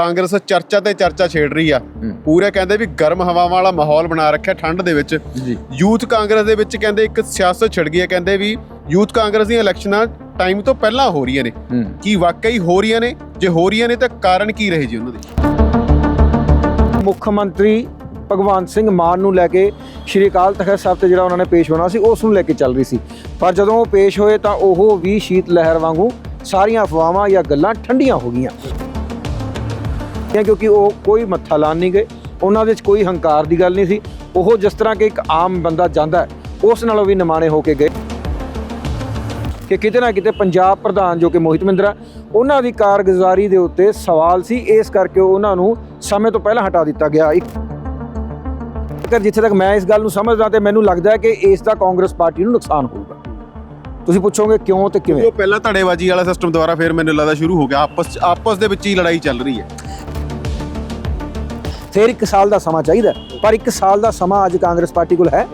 ਕਾਂਗਰਸ ਚਰਚਾ ਤੇ ਚਰਚਾ ਛੇੜ ਰਹੀ ਆ। ਪੂਰੇ ਕਹਿੰਦੇ ਵੀ ਗਰਮ ਹਵਾਵਾਂ ਵਾਲਾ ਮਾਹੌਲ ਬਣਾ ਰੱਖਿਆ ਠੰਡ ਦੇ ਵਿੱਚ। ਜੀ। ਯੂਥ ਕਾਂਗਰਸ ਦੇ ਵਿੱਚ ਕਹਿੰਦੇ ਇੱਕ ਸਿਆਸਤ ਛਿੜ ਗਈ ਹੈ। ਕਹਿੰਦੇ ਵੀ ਯੂਥ ਕਾਂਗਰਸ ਦੀਆਂ ਇਲੈਕਸ਼ਨਾਂ ਟਾਈਮ ਤੋਂ ਪਹਿਲਾਂ ਹੋ ਰਹੀਆਂ ਨੇ। ਕੀ ਵਾਕਈ ਹੋ ਰਹੀਆਂ ਨੇ? ਜੇ ਹੋ ਰਹੀਆਂ ਨੇ ਤਾਂ ਕਾਰਨ ਕੀ ਰਹੇ ਜੀ ਉਹਨਾਂ ਦੇ? ਮੁੱਖ ਮੰਤਰੀ ਭਗਵੰਤ ਸਿੰਘ ਮਾਨ ਨੂੰ ਲੈ ਕੇ ਸ਼੍ਰੀ ਅਕਾਲ ਤਖਤ ਸਾਹਿਬ ਤੇ ਜਿਹੜਾ ਉਹਨਾਂ ਨੇ ਪੇਸ਼ ਹੋਣਾ ਸੀ ਉਸ ਨੂੰ ਲੈ ਕੇ ਚੱਲ ਰਹੀ ਸੀ। ਪਰ ਜਦੋਂ ਉਹ ਪੇਸ਼ ਹੋਏ ਤਾਂ ਉਹ ਵੀ ਸ਼ੀਤ ਲਹਿਰ ਵਾਂਗੂ ਸਾਰੀਆਂ ਅਫਵਾਹਾਂ ਜਾਂ ਗੱਲਾਂ ਠੰਡੀਆਂ ਹੋ ਗਈਆਂ। ਕਿਉਂਕਿ ਉਹ ਕੋਈ ਮੱਥਾ ਲਾਣ ਨਹੀਂ ਗਏ। ਉਹਨਾਂ ਵਿੱਚ ਕੋਈ ਹੰਕਾਰ ਦੀ ਗੱਲ ਨਹੀਂ ਸੀ। ਉਹ ਜਿਸ ਤਰ੍ਹਾਂ ਕਿ ਇੱਕ ਆਮ ਬੰਦਾ ਜਾਂਦਾ ਉਸ ਨਾਲੋਂ ਵੀ ਨਿਮਾਣੇ ਹੋ ਕੇ ਗਏ। ਕਿ ਕਿਤੇ ਨਾ ਕਿਤੇ ਪੰਜਾਬ ਪ੍ਰਧਾਨ ਜੋ ਕਿ ਮੋਹਿਤ ਮਿੰਦਰਾ ਉਹਨਾਂ ਦੀ ਕਾਰਗੁਜ਼ਾਰੀ ਦੇ ਉੱਤੇ ਸਵਾਲ ਸੀ। ਇਸ ਕਰਕੇ ਉਹਨਾਂ ਨੂੰ ਸਮੇਂ ਤੋਂ ਪਹਿਲਾਂ ਹਟਾ ਦਿੱਤਾ ਗਿਆ। ਇੱਕ ਜੇਕਰ ਜਿੱਥੇ ਤੱਕ ਮੈਂ ਇਸ ਗੱਲ ਨੂੰ ਸਮਝਦਾ ਤੇ ਮੈਨੂੰ ਲੱਗਦਾ ਹੈ ਕਿ ਇਸ ਦਾ ਕਾਂਗਰਸ ਪਾਰਟੀ ਨੂੰ ਨੁਕਸਾਨ ਹੋਊਗਾ। ਤੁਸੀਂ ਪੁੱਛੋਗੇ ਕਿਉਂ ਤੇ ਕਿਵੇਂ? ਉਹ ਪਹਿਲਾਂ ਧੜੇਬਾਜ਼ੀ ਵਾਲਾ ਸਿਸਟਮ ਦੁਆਰਾ ਫਿਰ ਮੈਨੂੰ ਲੱਗਦਾ ਸ਼ੁਰੂ ਹੋ ਗਿਆ। ਆਪਸ ਆਪਸ ਦੇ ਵਿੱਚ ਹੀ ਲੜਾਈ ਚੱਲ ਰਹੀ ਹੈ। ਫਿਰ ਇੱਕ ਸਾਲ ਦਾ ਸਮਾਂ ਚਾਹੀਦਾ। ਪਰ ਇੱਕ ਸਾਲ ਦਾ ਸਮਾਂ ਅੱਜ ਕਾਂਗਰਸ ਪਾਰਟੀ ਕੋਲ ਹੈ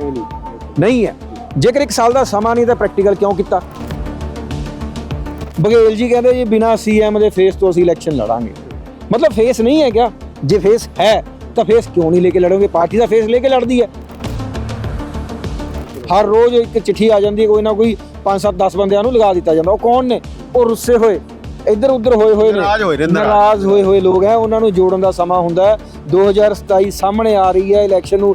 ਨਹੀਂ ਹੈ। ਜੇਕਰ ਇੱਕ ਸਾਲ ਦਾ ਸਮਾਂ ਨਹੀਂ ਤਾਂ ਪ੍ਰੈਕਟੀਕਲ ਕਿਉਂ ਕੀਤਾ? ਬਘੇਲ ਜੀ ਕਹਿੰਦੇ ਜੀ ਬਿਨਾ ਸੀਐਮ ਦੇ ਫੇਸ ਤੋਂ ਅਸੀਂ ਇਲੈਕਸ਼ਨ ਲੜਾਂਗੇ। ਮਤਲਬ ਫੇਸ ਨਹੀਂ ਹੈ ਕਿਆ? ਜੇ ਫੇਸ ਹੈ ਤਾਂ ਫੇਸ ਕਿਉਂ ਨਹੀਂ ਲੈ ਕੇ ਲੜੋਗੇ? ਪਾਰਟੀ ਦਾ ਫੇਸ ਲੈ ਕੇ ਲੜਦੀ ਹੈ। ਹਰ ਰੋਜ਼ ਇੱਕ ਚਿੱਠੀ ਆ ਜਾਂਦੀ ਹੈ ਕੋਈ ਨਾ ਕੋਈ 5 7 10 ਬੰਦਿਆਂ ਨੂੰ ਲਗਾ ਦਿੱਤਾ ਜਾਂਦਾ। ਉਹ ਕੌਣ ਨੇ? ਉਹ ਰੁੱਸੇ ਹੋਏ। ਇੱਧਰ ਉੱਧਰ ਹੋਏ ਹੋਏ ਨੇ। ਨਾਰਾਜ਼ ਹੋਏ ਨੇ, ਨਾਰਾਜ਼। ਨਾਰਾਜ਼ ਹੋਏ ਹੋਏ ਲੋਕ ਹੈ ਉਹਨਾਂ ਨੂੰ ਜੋੜਨ ਦਾ ਸਮਾਂ ਹੁੰਦਾ ਹੈ। 2027 ਸਾਹਮਣੇ ਆ ਰਹੀ ਹੈ ਇਲੈਕਸ਼ਨ ਨੂੰ।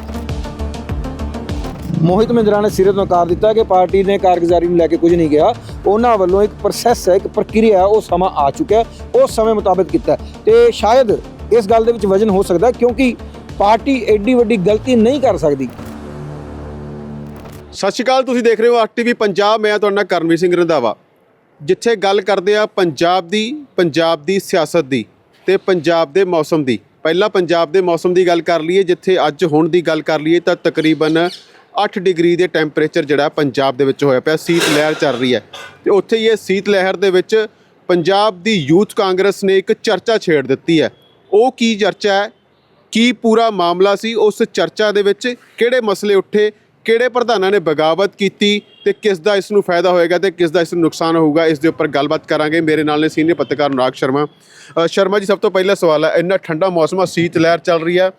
ਮੋਹਿਤ ਮਿੰਦਰਾ ਨੇ ਸਿਰੇ ਤੋਂ ਨਕਾਰ ਦਿੱਤਾ ਕਿ ਪਾਰਟੀ ਨੇ ਕਾਰਗੁਜ਼ਾਰੀ ਨੂੰ ਲੈ ਕੇ ਕੁਝ ਨਹੀਂ ਕਿਹਾ। ਉਹਨਾਂ ਵੱਲੋਂ ਇੱਕ ਪ੍ਰੋਸੈਸ ਹੈ ਇੱਕ ਪ੍ਰਕਿਰਿਆ ਹੈ, ਉਹ ਸਮਾਂ ਆ ਚੁੱਕਿਆ ਹੈ, ਉਸ ਸਮੇਂ ਮੁਤਾਬਕ ਕੀਤਾ। ਤੇ ਸ਼ਾਇਦ ਇਸ ਗੱਲ ਦੇ ਵਿੱਚ ਵਜਨ ਹੋ ਸਕਦਾ ਕਿਉਂਕਿ ਪਾਰਟੀ ਐਡੀ ਵੱਡੀ ਗਲਤੀ ਨਹੀਂ ਕਰ ਸਕਦੀ। ਸਤਿ ਸ਼੍ਰੀ ਅਕਾਲ ਤੁਸੀਂ ਦੇਖ ਰਹੇ ਹੋ ਆਰਟੀਵੀ ਪੰਜਾਬ ਮੈਂ ਤੁਹਾਡਾ ਕਰਨਵੀਰ ਸਿੰਘ ਰੰਧਾਵਾ। ਜਿੱਥੇ ਗੱਲ ਕਰਦੇ ਆ ਪੰਜਾਬ ਦੀ ਪੰਜਾਬ ਦੀ ਸਿਆਸਤ ਦੀ ਤੇ ਪੰਜਾਬ ਦੇ ਮੌਸਮ ਦੀ। ਪਹਿਲਾਂ ਪੰਜਾਬ ਦੇ ਮੌਸਮ ਦੀ ਗੱਲ ਕਰ ਲਈਏ, ਜਿੱਥੇ ਅੱਜ ਹੁਣ ਦੀ ਗੱਲ ਕਰ ਲਈਏ ਤਾਂ ਤਕਰੀਬਨ 8 ਡਿਗਰੀ ਦੇ ਟੈਂਪਰੇਚਰ ਜਿਹੜਾ ਪੰਜਾਬ ਦੇ ਵਿੱਚ ਹੋਇਆ ਪਿਆ, ਸੀਤ ਲਹਿਰ ਚੱਲ ਰਹੀ ਹੈ। ਤੇ ਉੱਥੇ ਹੀ ਇਹ ਸੀਤ ਲਹਿਰ ਦੇ ਵਿੱਚ ਪੰਜਾਬ ਦੀ ਯੂਥ ਕਾਂਗਰਸ ਨੇ ਇੱਕ ਚਰਚਾ ਛੇੜ ਦਿੱਤੀ ਹੈ। ਉਹ ਕੀ ਚਰਚਾ ਹੈ? ਕੀ ਪੂਰਾ ਮਾਮਲਾ ਸੀ? ਉਸ ਚਰਚਾ ਦੇ ਵਿੱਚ ਕਿਹੜੇ ਮਸਲੇ ਉੱਠੇ? ਕਿਹੜੇ ਪ੍ਰਧਾਨਾਂ ਨੇ ਬਗਾਵਤ ਕੀਤੀ ਤੇ ਕਿਸ ਦਾ ਇਸ ਨੂੰ ਫਾਇਦਾ ਹੋਏਗਾ ਤੇ ਕਿਸ ਦਾ ਇਸ ਨੂੰ ਨੁਕਸਾਨ ਹੋਊਗਾ ਇਸ ਦੇ ਉੱਪਰ ਗੱਲਬਾਤ ਕਰਾਂਗੇ। ਮੇਰੇ ਨਾਲ ਨੇ ਸੀਨੀਅਰ ਪੱਤਰਕਾਰ ਅਨੁਰਾਗ ਸ਼ਰਮਾ। ਸ਼ਰਮਾ ਜੀ ਸਭ ਤੋਂ ਪਹਿਲਾ ਸਵਾਲ ਹੈ ਇੰਨਾ ਠੰਡਾ ਮੌਸਮ ਆ ਸੀਤ ਲਹਿਰ ਚੱਲ ਰਹੀ ਆ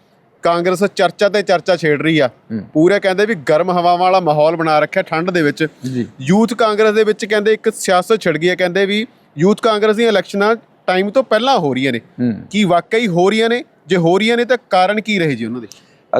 ਕਾਂਗਰਸ ਚਰਚਾ ਤੇ ਚਰਚਾ ਛੇੜ ਰਹੀ ਆ। ਪੂਰੇ ਕਹਿੰਦੇ ਵੀ ਗਰਮ ਹਵਾਵਾਂ ਵਾਲਾ ਮਾਹੌਲ ਬਣਾ ਰੱਖਿਆ ਠੰਡ ਦੇ ਵਿੱਚ। ਯੂਥ ਕਾਂਗਰਸ ਦੇ ਵਿੱਚ ਕਹਿੰਦੇ ਇੱਕ ਸਿਆਸਤ ਛਿੜ ਗਈ ਹੈ ਕਹਿੰਦੇ ਵੀ ਯੂਥ ਕਾਂਗਰਸ ਦੀਆਂ ਇਲੈਕਸ਼ਨਾਂ ਟਾਈਮ ਤੋਂ ਪਹਿਲਾਂ ਹੋ ਰਹੀਆਂ ਨੇ। ਕੀ ਵਾਕਈ ਹੋ ਰਹੀਆਂ ਨੇ? ਜੇ ਹੋ ਰਹੀਆਂ ਨੇ ਤਾਂ ਕਾਰਨ ਕੀ ਰਹੇ ਜੀ ਉਹਨਾਂ ਦੇ?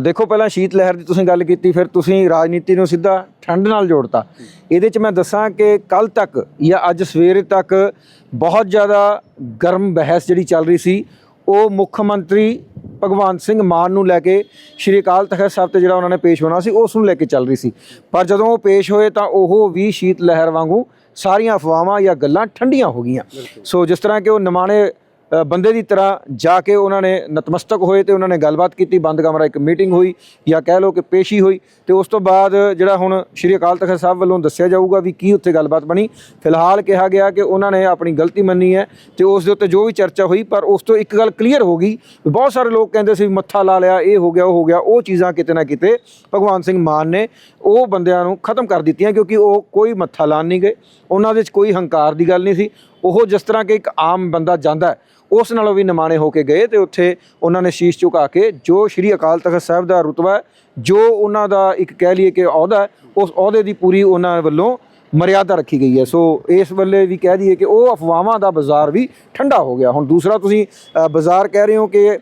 ਦੇਖੋ ਪਹਿਲਾਂ ਸ਼ੀਤ ਲਹਿਰ ਦੀ ਤੁਸੀਂ ਗੱਲ ਕੀਤੀ ਫਿਰ ਤੁਸੀਂ ਰਾਜਨੀਤੀ ਨੂੰ ਸਿੱਧਾ ਠੰਡ ਨਾਲ ਜੋੜਤਾ। ਇਹਦੇ 'ਚ ਮੈਂ ਦੱਸਾਂ ਕਿ ਕੱਲ ਤੱਕ ਜਾਂ ਅੱਜ ਸਵੇਰੇ ਤੱਕ ਬਹੁਤ ਜ਼ਿਆਦਾ ਗਰਮ ਬਹਿਸ ਜਿਹੜੀ ਚੱਲ ਰਹੀ ਸੀ ਉਹ ਮੁੱਖ ਮੰਤਰੀ ਭਗਵੰਤ ਸਿੰਘ ਮਾਨ ਨੂੰ ਲੈ ਕੇ ਸ਼੍ਰੀ ਅਕਾਲ ਤਖਤ ਸਾਹਿਬ ਤੇ ਜਿਹੜਾ ਉਹਨਾਂ ਨੇ ਪੇਸ਼ ਹੋਣਾ ਸੀ ਉਸ ਨੂੰ ਲੈ ਕੇ ਚੱਲ ਰਹੀ ਸੀ। ਪਰ ਜਦੋਂ ਉਹ ਪੇਸ਼ ਹੋਏ ਤਾਂ ਉਹ ਵੀ ਸ਼ੀਤ ਲਹਿਰ ਵਾਂਗੂ ਸਾਰੀਆਂ ਅਫਵਾਹਾਂ ਜਾਂ ਗੱਲਾਂ ਠੰਡੀਆਂ ਹੋ ਗਈਆਂ। ਸੋ ਜਿਸ ਤਰ੍ਹਾਂ ਕਿ ਉਹ ਨਿਮਾਣੇ ਬੰਦੇ ਦੀ ਤਰ੍ਹਾਂ ਜਾ ਕੇ ਉਹਨਾਂ ਨੇ ਨਤਮਸਤਕ ਹੋਏ ਤੇ ਉਹਨਾਂ ਨੇ ਗੱਲਬਾਤ ਕੀਤੀ, ਬੰਦ ਕਮਰਾ ਇੱਕ ਮੀਟਿੰਗ ਹੋਈ ਜਾਂ ਕਹਿ ਲਓ ਕਿ ਪੇਸ਼ੀ ਹੋਈ ਤੇ ਉਸ ਤੋਂ ਬਾਅਦ ਜਿਹੜਾ ਹੁਣ ਸ਼੍ਰੀ ਅਕਾਲ ਤਖਤ ਸਾਹਿਬ ਵੱਲੋਂ ਦੱਸਿਆ ਜਾਊਗਾ ਵੀ ਕੀ ਉੱਥੇ ਗੱਲਬਾਤ ਬਣੀ। ਫਿਲਹਾਲ ਕਿਹਾ ਗਿਆ ਕਿ ਉਹਨਾਂ ਨੇ ਆਪਣੀ ਗਲਤੀ ਮੰਨੀ ਹੈ ਤੇ ਉਸ ਦੇ ਉੱਤੇ ਜੋ ਵੀ ਚਰਚਾ ਹੋਈ, ਪਰ ਉਸ ਤੋਂ ਇੱਕ ਗੱਲ ਕਲੀਅਰ ਹੋ ਗਈ ਵੀ ਬਹੁਤ ਸਾਰੇ ਲੋਕ ਕਹਿੰਦੇ ਸੀ ਵੀ ਮੱਥਾ ਲਾ ਲਿਆ, ਇਹ ਹੋ ਗਿਆ, ਉਹ ਹੋ ਗਿਆ, ਉਹ ਚੀਜ਼ਾਂ ਕਿਤੇ ਨਾ ਕਿਤੇ ਭਗਵਾਨ ਸਿੰਘ ਮਾਨ ਨੇ ਉਹ ਬੰਦਿਆਂ ਨੂੰ ਖਤਮ ਕਰ ਦਿੱਤੀਆਂ ਕਿਉਂਕਿ ਉਹ ਕੋਈ ਮੱਥਾ ਲਾਣ ਨਹੀਂ ਗਏ। ਉਹਨਾਂ ਦੇ ਵਿੱਚ ਕੋਈ ਹੰਕਾਰ ਦੀ ਗੱਲ ਨਹੀਂ ਸੀ। ਉਹ ਜਿਸ ਤਰ੍ਹਾਂ ਕਿ ਇੱਕ ਆਮ ਬੰਦਾ ਜਾਂਦਾ ਉਸ ਨਾਲੋਂ ਵੀ ਨਿਮਾਣੇ ਹੋ ਕੇ ਗਏ ਤੇ ਉੱਥੇ ਉਹਨਾਂ ਨੇ ਸ਼ੀਸ਼ ਝੁਕਾ ਕੇ ਜੋ ਸ਼੍ਰੀ ਅਕਾਲ ਤਖਤ ਸਾਹਿਬ ਦਾ ਰੁਤਬਾ ਜੋ ਉਹਨਾਂ ਦਾ ਇੱਕ ਕਹਿ ਲਈਏ ਕਿ ਅਹੁਦਾ ਉਸ ਅਹੁਦੇ ਦੀ ਪੂਰੀ ਉਹਨਾਂ ਵੱਲੋਂ ਮਰਿਆਦਾ ਰੱਖੀ ਗਈ ਹੈ। ਸੋ ਇਸ ਵੇਲੇ ਵੀ ਕਹਿ ਦਈਏ ਕਿ ਉਹ ਅਫਵਾਹਾਂ ਦਾ ਬਾਜ਼ਾਰ ਵੀ ਠੰਡਾ ਹੋ ਗਿਆ। ਹੁਣ ਦੂਸਰਾ ਤੁਸੀਂ ਬਾਜ਼ਾਰ ਕਹਿ ਰਹੇ ਹੋ ਕਿ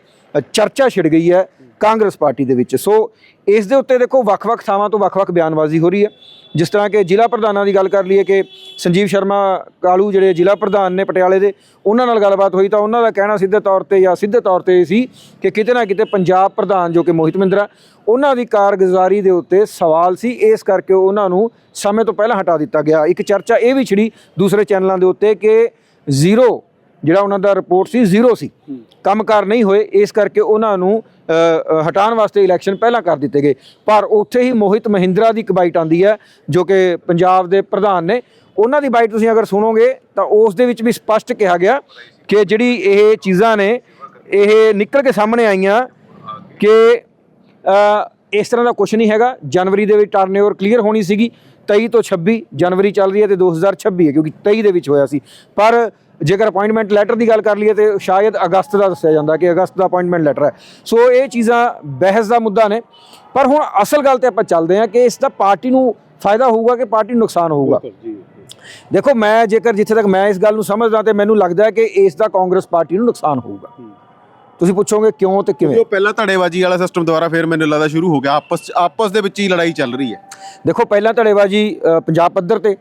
ਚਰਚਾ ਛਿੜ ਗਈ ਹੈ। ਕਾਂਗਰਸ ਪਾਰਟੀ ਦੇ ਵਿੱਚ। ਸੋ ਇਸ ਦੇ ਉੱਤੇ ਦੇਖੋ ਵੱਖ-ਵੱਖ ਥਾਵਾਂ ਤੋਂ ਵੱਖ-ਵੱਖ ਬਿਆਨਬਾਜ਼ੀ ਹੋ ਰਹੀ ਹੈ। ਜਿਸ ਤਰ੍ਹਾਂ ਕਿ ਜ਼ਿਲ੍ਹਾ ਪ੍ਰਧਾਨਾਂ ਦੀ ਗੱਲ ਕਰ ਲਈਏ ਕਿ ਸੰਜੀਵ ਸ਼ਰਮਾ ਕਾਲੂ ਜਿਹੜੇ ਜ਼ਿਲ੍ਹਾ ਪ੍ਰਧਾਨ ਨੇ ਪਟਿਆਲੇ ਦੇ ਉਹਨਾਂ ਨਾਲ ਗੱਲਬਾਤ ਹੋਈ ਤਾਂ ਉਹਨਾਂ ਦਾ ਕਹਿਣਾ ਸਿੱਧੇ ਤੌਰ ਤੇ ਜਾਂ ਸਿੱਧੇ ਤੌਰ ਤੇ ਇਹ ਸੀ ਕਿ ਕਿਤੇ ਨਾ ਕਿਤੇ ਪੰਜਾਬ ਪ੍ਰਧਾਨ ਜੋ ਕਿ ਮੋਹਿਤ ਮਿੰਦਰਾ ਉਹਨਾਂ ਦੀ ਕਾਰਗੁਜ਼ਾਰੀ ਦੇ ਉੱਤੇ ਸਵਾਲ ਸੀ। ਇਸ ਕਰਕੇ ਉਹਨਾਂ ਨੂੰ ਸਮੇਂ ਤੋਂ ਪਹਿਲਾਂ ਹਟਾ ਦਿੱਤਾ ਗਿਆ। ਇੱਕ ਚਰਚਾ ਇਹ ਵੀ ਛਿੜੀ ਦੂਸਰੇ ਚੈਨਲਾਂ ਦੇ ਉੱਤੇ ਕਿ ਜ਼ੀਰੋ ਜਿਹੜਾ ਉਹਨਾਂ ਦਾ ਰਿਪੋਰਟ ਸੀ ਜ਼ੀਰੋ ਸੀ। ਕੰਮਕਾਰ ਨਹੀਂ ਹੋਏ। ਇਸ ਕਰਕੇ ਉਹਨਾਂ ਨੂੰ ਹਟਾਉਣ ਵਾਸਤੇ ਇਲੈਕਸ਼ਨ ਪਹਿਲਾਂ ਕਰ ਦਿੱਤੇ ਗਏ। ਪਰ ਉੱਥੇ ਹੀ ਮੋਹਿਤ ਮਹਿੰਦਰਾ ਦੀ ਇੱਕ ਬਾਈਟ ਆਂਦੀ ਹੈ, ਜੋ ਕਿ ਪੰਜਾਬ ਦੇ ਪ੍ਰਧਾਨ ਨੇ। ਉਹਨਾਂ ਦੀ ਬਾਈਟ ਤੁਸੀਂ ਅਗਰ ਸੁਣੋਗੇ, ਤਾਂ ਉਸ ਦੇ ਵਿੱਚ ਵੀ ਸਪਸ਼ਟ ਕਿਹਾ ਗਿਆ ਕਿ ਜਿਹੜੀ ਇਹ ਚੀਜ਼ਾਂ ਨੇ, ਇਹ ਨਿਕਲ ਕੇ ਸਾਹਮਣੇ ਆਈਆਂ ਕਿ ਇਸ ਤਰ੍ਹਾਂ ਦਾ ਕੁਝ ਨਹੀਂ ਹੈਗਾ। ਜਨਵਰੀ ਦੇ ਵਿੱਚ ਟਰਨਓਵਰ ਕਲੀਅਰ ਹੋਣੀ ਸੀਗੀ। 23 ਤੋਂ 26 ਜਨਵਰੀ ਚੱਲ ਰਹੀ ਹੈ ਤੇ 2026 ਹੈ, ਕਿਉਂਕਿ 23 ਦੇ ਵਿੱਚ ਹੋਇਆ ਸੀ। ਪਰ ਜੇਕਰ ਅਪਾਇੰਟਮੈਂਟ ਲੈਟਰ ਦੀ ਗੱਲ ਕਰ ਲਈਏ ਤੇ ਸ਼ਾਇਦ ਅਗਸਤ ਦਾ ਦੱਸਿਆ ਜਾਂਦਾ ਕਿ ਅਗਸਤ ਦਾ ਅਪਾਇੰਟਮੈਂਟ ਲੈਟਰ ਹੈ। ਸੋ ਇਹ ਚੀਜ਼ਾਂ ਬਹਿਸ ਦਾ ਮੁੱਦਾ ਨੇ। ਪਰ ਹੁਣ ਅਸਲ ਗੱਲ ਤੇ ਆਪਾਂ ਚੱਲਦੇ ਹਾਂ ਕਿ ਇਸ ਦਾ ਪਾਰਟੀ ਨੂੰ ਫਾਇਦਾ ਹੋਊਗਾ ਕਿ ਪਾਰਟੀ ਨੂੰ ਨੁਕਸਾਨ ਹੋਊਗਾ? ਦੇਖੋ ਮੈਂ ਜੇਕਰ ਜਿੱਥੇ ਤੱਕ ਮੈਂ ਇਸ ਗੱਲ ਨੂੰ ਸਮਝਦਾ ਤੇ ਮੈਨੂੰ ਲੱਗਦਾ ਹੈ ਕਿ ਇਸ ਦਾ ਕਾਂਗਰਸ ਪਾਰਟੀ ਨੂੰ ਨੁਕਸਾਨ ਹੋਊਗਾ। ਤੁਸੀਂ ਪੁੱਛੋਗੇ ਕਿਉਂ ਤੇ ਕਿਵੇਂ? ਜੋ ਪਹਿਲਾਂ ਧੜੇਬਾਜ਼ੀ ਵਾਲਾ ਸਿਸਟਮ ਦੁਆਰਾ ਫਿਰ ਮੈਨੂੰ ਲੱਗਦਾ ਸ਼ੁਰੂ ਹੋ ਗਿਆ। ਆਪਸ ਆਪਸ ਦੇ ਵਿੱਚ ਹੀ ਲੜਾਈ ਚੱਲ ਰਹੀ ਹੈ। ਦੇਖੋ ਪਹਿਲਾਂ ਧੜੇਬਾਜ਼ੀ ਪੰਜਾਬ ਪੱਧਰ ਤੇ